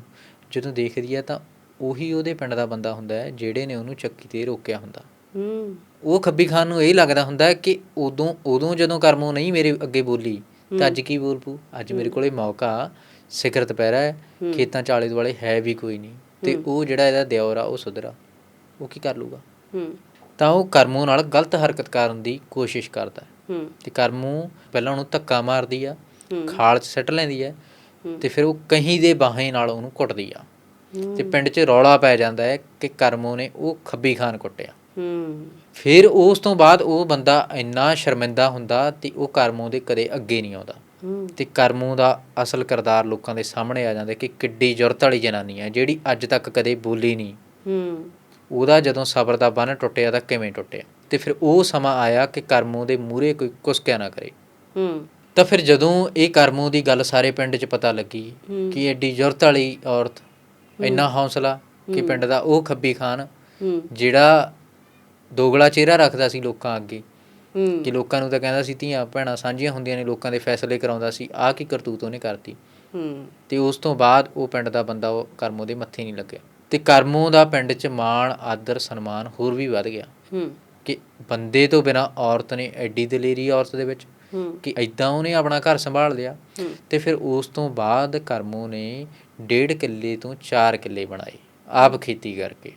ਜਦੋਂ ਦੇਖਦੀ ਹੈ ਤਾਂ ਉਹੀ ਉਹਦੇ ਪਿੰਡ ਦਾ ਬੰਦਾ ਹੁੰਦਾ ਹੈ ਜਿਹੜੇ ਨੇ ਉਹਨੂੰ ਚੱਕੀ ਤੇ ਰੋਕਿਆ ਹੁੰਦਾ। ਹੂੰ। ਉਹ ਖੱਬੀ ਖਾਨ ਨੂੰ ਇਹ ਲੱਗਦਾ ਹੁੰਦਾ ਹੈ ਕਿ ਉਦੋਂ ਉਦੋਂ ਜਦੋਂ ਕਰਮੋ ਨਹੀਂ ਮੇਰੇ ਅੱਗੇ ਬੋਲੀ ਤਾਂ ਅੱਜ ਕੀ ਬੋਲ ਪੂ ਅੱਜ ਮੇਰੇ ਕੋਲੇ ਮੌਕਾ ਸਿਖਰ ਦੁਪਹਿਰਾ ਹੈ ਖੇਤਾਂ ਚ ਆਲੇ ਦੁਆਲੇ ਹੈ ਵੀ ਕੋਈ ਨਹੀਂ। ਤੇ ਉਹ ਜਿਹੜਾ ਇਹਦਾ ਦਿਓਰ ਆ ਉਹ ਸੁਧਰਾ। ਉਹ ਕੀ ਕਰ ਲੂਗਾ ਹੂੰ। ਤਾਂ ਉਹ ਕਰਮੋ ਨਾਲ ਗਲਤ ਹਰਕਤ ਕਰਨ ਦੀ ਕੋਸ਼ਿਸ਼ ਕਰਦਾ ਹੈ। ਤੇ ਕਰਮੂ ਪਹਿਲਾਂ ਉਹਨੂੰ ਧੱਕਾ ਮਾਰਦੀ ਆ। ਖਾਲ 'ਚ ਸੱਟ ਲੈਂਦੀ ਹੂੰ। ਤੇ ਫਿਰ ਉਹ ਕਹੀਂ ਦੇ ਬਾਹਾਂ ਨਾਲ ਉਹਨੂੰ ਕੁੱਟਦੀ ਆ। ਤੇ ਪਿੰਡ 'ਚ ਰੌਲਾ ਪੈ ਜਾਂਦਾ ਹੈ ਕਿ ਕਰਮੂ ਨੇ ਉਹ ਖੱਬੀ ਖਾਨ ਕੁੱਟਿਆ। ਹੂੰ। ਫਿਰ ਉਸ ਤੋਂ ਬਾਅਦ ਉਹ ਬੰਦਾ ਇੰਨਾ ਸ਼ਰਮਿੰਦਾ ਹੁੰਦਾ ਤੇ ਉਹ ਕਰਮੂ ਦੇ ਕਦੇ ਅੱਗੇ ਨਹੀਂ ਆਉਂਦਾ। ਤੇ ਕਰਮੂ ਦਾ ਅਸਲ ਕਿਰਦਾਰ ਲੋਕਾਂ ਦੇ ਸਾਹਮਣੇ ਆ ਜਾਂਦਾ ਕਿ ਕਿੱਡੀ ਜੁਰਤ ਵਾਲੀ ਜਨਾਨੀ ਹੈ ਜਿਹੜੀ ਅੱਜ ਤੱਕ ਕਦੇ ਬੋਲੀ ਨਹੀਂ। ਹੂੰ। ਉਹਦਾ ਜਦੋਂ ਸਬਰ ਦਾ ਬੰਨ ਟੁੱਟਿਆ ਤਾਂ ਕਿਵੇਂ ਟੁੱਟਿਆ? ਤੇ ਫਿਰ ਉਹ ਸਮਾਂ ਆਇਆ ਕਿ ਕਰਮੂ ਦੇ ਮੂਹਰੇ ਕੋਈ ਕੁਸਕਿਆ ਨਾ ਕਰੇ। ਹੂੰ। ਤਾਂ ਫਿਰ ਜਦੋਂ ਇਹ ਕਰਮੂ ਦੀ ਗੱਲ ਸਾਰੇ ਪਿੰਡ 'ਚ ਪਤਾ ਲੱਗੀ। ਕਿ ਐਡੀ ਜ਼ੁਰਤ ਵਾਲੀ ਔਰਤ ਇੰਨਾ ਹੌਸਲਾ ਕਿ ਪਿੰਡ ਦਾ ਉਹ ਖੱਬੀ ਖਾਨ ਜਿਹੜਾ ਦੋਗਲਾ ਚਿਹਰਾ ਰੱਖਦਾ ਸੀ ਲੋਕਾਂ ਅੱਗੇ ਕਿ ਲੋਕਾਂ ਨੂੰ ਤਾਂ ਕਹਿੰਦਾ ਸੀ ਧੀਆਂ ਭੈਣਾਂ ਸਾਂਝੀਆਂ ਹੁੰਦੀਆਂ ਨੇ ਲੋਕਾਂ ਦੇ ਫੈਸਲੇ ਕਰਾਉਂਦਾ ਸੀ ਆਹ ਕੀ ਕਰਤੂਤ ਉਹਨੇ ਕਰਤੀ। ਤੇ ਉਸ ਤੋਂ ਬਾਅਦ ਉਹ ਪਿੰਡ ਦਾ ਬੰਦਾ ਉਹ ਕਰਮੂ ਦੇ ਮੱਥੇ ਨਹੀਂ ਲੱਗਿਆ। ਤੇ ਕਰਮੂ ਦਾ ਪਿੰਡ 'ਚ ਮਾਣ ਆਦਰ ਸਨਮਾਨ ਹੋਰ ਵੀ ਵੱਧ ਗਿਆ। ਕਿ ਬੰਦੇ ਤੋਂ ਬਿਨਾ ਔਰਤ ਨੇ ਐਡੀ ਦਲੇਰੀ ਔਰਤ ਦੇ ਵਿੱਚ ਕਿ ਐਦਾਂ ਉਹਨੇ ਆਪਣਾ ਘਰ ਸੰਭਾਲ ਲਿਆ। ਤੇ ਫਿਰ ਉਸ ਤੋਂ ਬਾਅਦ ਕਰਮੂ ਨੇ ਡੇਢ ਕਿੱਲੇ ਤੋਂ 4 ਕਿੱਲੇ ਬਣਾਏ ਆਪ ਖੇਤੀ ਕਰਕੇ।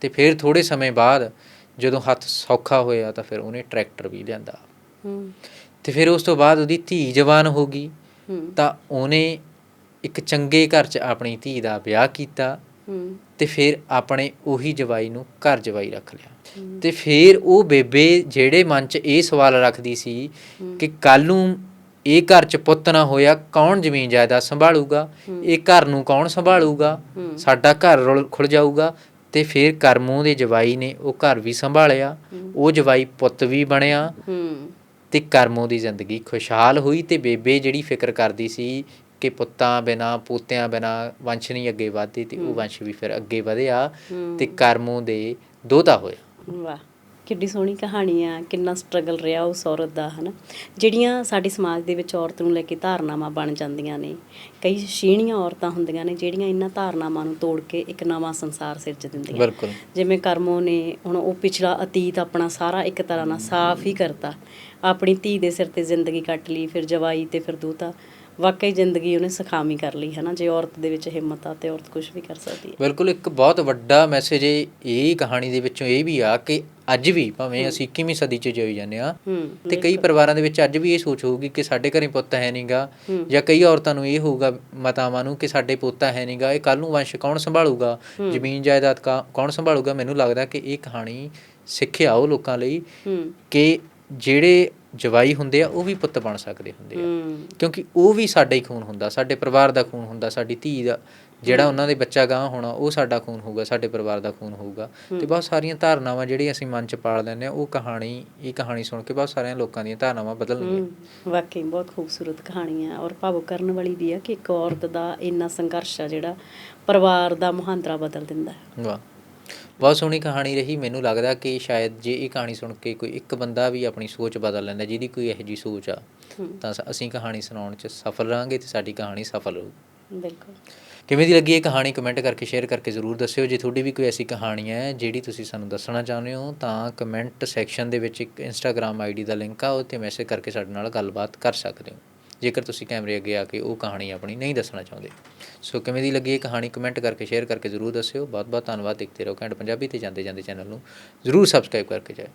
ਤੇ ਫਿਰ ਥੋੜੇ ਸਮੇਂ ਬਾਅਦ ਜਦੋਂ ਹੱਥ ਸੌਖਾ ਹੋਇਆ ਤਾਂ ਫਿਰ ਉਹਨੇ ਟਰੈਕਟਰ ਵੀ ਲਿਆਂਦਾ। ਤੇ ਫਿਰ ਉਸ ਤੋਂ ਬਾਅਦ ਉਹਦੀ ਧੀ ਜਵਾਨ ਹੋ ਗਈ। ਤਾਂ ਉਹਨੇ ਇੱਕ ਚੰਗੇ ਘਰ 'ਚ ਆਪਣੀ ਧੀ ਦਾ ਵਿਆਹ ਕੀਤਾ। ਤੇ ਫਿਰ ਆਪਣੇ ਉਹੀ ਜਵਾਈ ਨੂੰ ਘਰ ਜਵਾਈ ਰੱਖ ਲਿਆ। ਤੇ ਫਿਰ ਉਹ ਬੇਬੇ ਜਿਹੜੇ ਮਨ 'ਚ ਇਹ ਸਵਾਲ ਰੱਖਦੀ ਸੀ ਕਿ ਕੱਲ ਨੂੰ ਇਹ ਘਰ 'ਚ ਪੁੱਤ ਨਾ ਹੋਇਆ ਕੌਣ ਜ਼ਮੀਨ ਜਾਇਦਾਦ ਸੰਭਾਲੂਗਾ? ਇਹ ਘਰ ਨੂੰ ਕੌਣ ਸੰਭਾਲੂਗਾ? ਸਾਡਾ ਘਰ ਰੁਲ ਖੁੱਲ ਜਾਊਗਾ ਤੇ ਫਿਰ ਕਰਮੂ ਦੇ ਜਵਾਈ ਨੇ ਉਹ ਘਰ ਵੀ ਸੰਭਾਲਿਆ ਉਹ ਜਵਾਈ ਪੁੱਤ ਵੀ ਬਣਿਆ ਤੇ ਕਰਮੂ ਦੀ ਜ਼ਿੰਦਗੀ ਖੁਸ਼ਹਾਲ ਹੋਈ ਤੇ ਬੇਬੇ ਜਿਹੜੀ ਫਿਕਰ ਕਰਦੀ ਸੀ ਕਿ ਪੁੱਤਾਂ ਬਿਨਾ ਪੋਤਿਆਂ ਬਿਨਾ ਵੰਸ਼ ਨਹੀਂ ਅੱਗੇ ਵਧਦੀ ਤੇ ਉਹ ਵੰਸ਼ ਵੀ ਫਿਰ ਅੱਗੇ ਵਧਿਆ ਤੇ ਕਰਮੂ ਦੇ ਦੋਤਾ ਹੋਇਆ। ਵਾਹ। ਕਿੱਡੀ ਸੋਹਣੀ ਕਹਾਣੀ ਆ ਕਿੰਨਾ ਸਟਰਗਲ ਰਿਹਾ ਉਸ ਔਰਤ ਦਾ ਹਨਾ? ਜਿਹੜੀਆਂ ਸਾਡੇ ਸਮਾਜ ਦੇ ਵਿੱਚ ਔਰਤ ਨੂੰ ਲੈ ਕੇ ਧਾਰਨਾਵਾਂ ਬਣ ਜਾਂਦੀਆਂ ਨੇ ਕਈ ਸ਼ੀਣੀਆਂ ਔਰਤਾਂ ਹੁੰਦੀਆਂ ਨੇ ਜਿਹੜੀਆਂ ਇਹਨਾਂ ਧਾਰਨਾਵਾਂ ਨੂੰ ਤੋੜ ਕੇ ਇੱਕ ਨਵਾਂ ਸੰਸਾਰ ਸਿਰਜ ਦਿੰਦੀਆਂ ਬਿਲਕੁਲ। ਜਿਵੇਂ ਕਰਮੋ ਨੇ ਹੁਣ ਉਹ ਪਿਛਲਾ ਅਤੀਤ ਆਪਣਾ ਸਾਰਾ ਇੱਕ ਤਰ੍ਹਾਂ ਨਾਲ ਸਾਫ਼ ਹੀ ਕਰਤਾ। ਆਪਣੀ ਧੀ ਦੇ ਸਿਰ ਤੇ ਜ਼ਿੰਦਗੀ ਕੱਟ ਲਈ ਫਿਰ ਜਵਾਈ ਤੇ ਫਿਰ ਦੋਤਾ। ਵਾਕਈ ਜ਼ਿੰਦਗੀ ਉਹਨੇ ਸਖਾਵੀ ਕਰ ਲਈ ਹੈ ਨਾ ਜੇ ਔਰਤ ਦੇ ਵਿੱਚ ਹਿੰਮਤ ਆ ਤੇ ਔਰਤ ਕੁਝ ਵੀ ਕਰ ਸਕਦੀ ਹੈ। ਬਿਲਕੁਲ ਇੱਕ ਬਹੁਤ ਵੱਡਾ ਮੈਸੇਜ ਇਹ ਇਹ ਕਹਾਣੀ ਦੇ ਵਿੱਚੋਂ ਇਹ ਵੀ ਆ ਕਿ ਅੱਜ ਵੀ ਭਾਵੇਂ ਅਸੀਂ 21ਵੀਂ ਸਦੀ 'ਚ ਜਿਉਈ ਜਾਂਦੇ ਆ ਤੇ ਕਈ ਪਰਿਵਾਰਾਂ ਦੇ ਵਿੱਚ ਅੱਜ ਵੀ ਇਹ ਸੋਚ ਹੋਊਗੀ ਕਿ ਸਾਡੇ ਘਰੇ ਪੁੱਤ ਹੈ ਨਹੀਂਗਾ ਜਾਂ ਕਈ ਔਰਤਾਂ ਨੂੰ ਇਹ ਹੋਊਗਾ ਮਾਤਾਵਾਂ ਨੂੰ ਕਿ ਸਾਡੇ ਪੋਤਾ ਹੈ ਨਹੀਂਗਾ ਇਹ ਕੱਲ ਨੂੰ ਵੰਸ਼ ਕੌਣ ਸੰਭਾਲੂਗਾ? ਜ਼ਮੀਨ ਜਾਇਦਾਦ ਕੌਣ ਸੰਭਾਲੂਗਾ? ਮੈਨੂੰ ਲੱਗਦਾ ਕਿ ਇਹ ਕਹਾਣੀ ਸਿੱਖਿਆ ਉਹ ਲੋਕਾਂ ਲਈ ਕਿ ਜਿਹੜੇ ਜਵਾਈ ਹੁੰਦੇ ਆ ਉਹ ਵੀ ਪੁੱਤ ਬਣ ਸਕਦੇ ਹੁੰਦੇ ਆ। ਕਿਉਂਕਿ ਉਹ ਵੀ ਸਾਡਾ ਹੀ ਖੂਨ ਹੁੰਦਾ ਸਾਡੇ ਪਰਿਵਾਰ ਦਾ ਖੂਨ ਹੁੰਦਾ ਸਾਡੀ ਧੀ ਦਾ ਜਿਹੜਾ ਉਹਨਾਂ ਦੇ ਬੱਚਾ ਗਾਂ ਹੋਣਾ ਉਹ ਸਾਡਾ ਖੂਨ ਹੋਊਗਾ ਸਾਡੇ ਪਰਿਵਾਰ ਦਾ ਖੂਨ ਹੋਊਗਾ। ਤੇ ਬਹੁਤ ਸਾਰੀਆਂ ਧਾਰਨਾਵਾਂ ਜਿਹੜੀਆਂ ਅਸੀਂ ਮਨ ਚ ਪਾਲ ਲੈਂਦੇ ਆ ਉਹ ਕਹਾਣੀ ਇਹ ਕਹਾਣੀ ਸੁਣ ਕੇ ਬਹੁਤ ਸਾਰਿਆਂ ਲੋਕਾਂ ਦੀਆਂ ਧਾਰਨਾਵਾਂ ਬਦਲਣਗੀਆਂ। ਵਾਕਈ ਬਹੁਤ ਖੂਬਸੂਰਤ ਕਹਾਣੀ ਹੈ ਔਰ ਭਾਵੁਕ ਕਰਨ ਵਾਲੀ ਵੀ ਹੈ ਕਿ ਇੱਕ ਔਰਤ ਦਾ ਇੰਨਾ ਸੰਘਰਸ਼ ਆ ਜਿਹੜਾ ਪਰਿਵਾਰ ਦਾ ਮੁਹਾਂਦਰਾ ਬਦਲ ਦਿੰਦਾ ਹੈ। ਵਾਹ। ਬਹੁਤ ਸੋਹਣੀ ਕਹਾਣੀ ਰਹੀ। ਮੈਨੂੰ ਲੱਗਦਾ ਕਿ ਸ਼ਾਇਦ ਜੇ ਇਹ ਕਹਾਣੀ ਸੁਣ ਕੇ ਕੋਈ ਇੱਕ ਬੰਦਾ ਵੀ ਆਪਣੀ ਸੋਚ ਬਦਲ ਲੈਂਦਾ ਜਿਹਦੀ ਕੋਈ ਇਹੋ ਜਿਹੀ ਸੋਚ ਆ ਤਾਂ ਅਸੀਂ ਕਹਾਣੀ ਸੁਣਾਉਣ 'ਚ ਸਫਲ ਰਹਾਂਗੇ ਤੇ ਸਾਡੀ ਕਹਾਣੀ ਸਫਲ ਰਹੂ ਬਿਲਕੁਲ। ਕਿਵੇਂ ਦੀ ਲੱਗੀ ਇਹ ਕਹਾਣੀ? ਕਮੈਂਟ ਕਰਕੇ ਸ਼ੇਅਰ ਕਰਕੇ ਜ਼ਰੂਰ ਦੱਸਿਓ। ਜੇ ਤੁਹਾਡੀ ਵੀ ਕੋਈ ਐਸੀ ਕਹਾਣੀ ਹੈ ਜਿਹੜੀ ਤੁਸੀਂ ਸਾਨੂੰ ਦੱਸਣਾ ਚਾਹੁੰਦੇ ਹੋ ਤਾਂ ਕਮੈਂਟ ਸੈਕਸ਼ਨ ਦੇ ਵਿੱਚ ਇੱਕ ਇੰਸਟਾਗ੍ਰam ਆਈਡੀ ਦਾ ਲਿੰਕ ਆ ਉਹ ਤੇ ਮੈਸੇਜ ਕਰਕੇ ਸਾਡੇ ਨਾਲ ਗੱਲਬਾਤ ਕਰ ਸਕਦੇ ਹੋ। ਜੇਕਰ ਤੁਸੀਂ ਕੈਮਰੇ ਅੱਗੇ ਆ ਕੇ ਉਹ ਕਹਾਣੀ ਆਪਣੀ ਨਹੀਂ ਦੱਸਣਾ ਚਾਹੁੰਦੇ। ਸੋ ਕਿਵੇਂ ਦੀ ਲੱਗੀ ਇਹ ਕਹਾਣੀ ਕਮੈਂਟ ਕਰਕੇ ਸ਼ੇਅਰ ਕਰਕੇ ਜ਼ਰੂਰ ਦੱਸਿਓ। ਬਹੁਤ ਬਹੁਤ ਧੰਨਵਾਦ, ਦੇਖਦੇ ਰਹੋ ਘੰਟ ਪੰਜਾਬੀ ਤੇ ਜਾਂਦੇ ਜਾਂਦੇ ਚੈਨਲ ਨੂੰ। ਜ਼ਰੂਰ ਸਬਸਕ੍ਰਾਈਬ ਕਰਕੇ ਜਾਇਓ।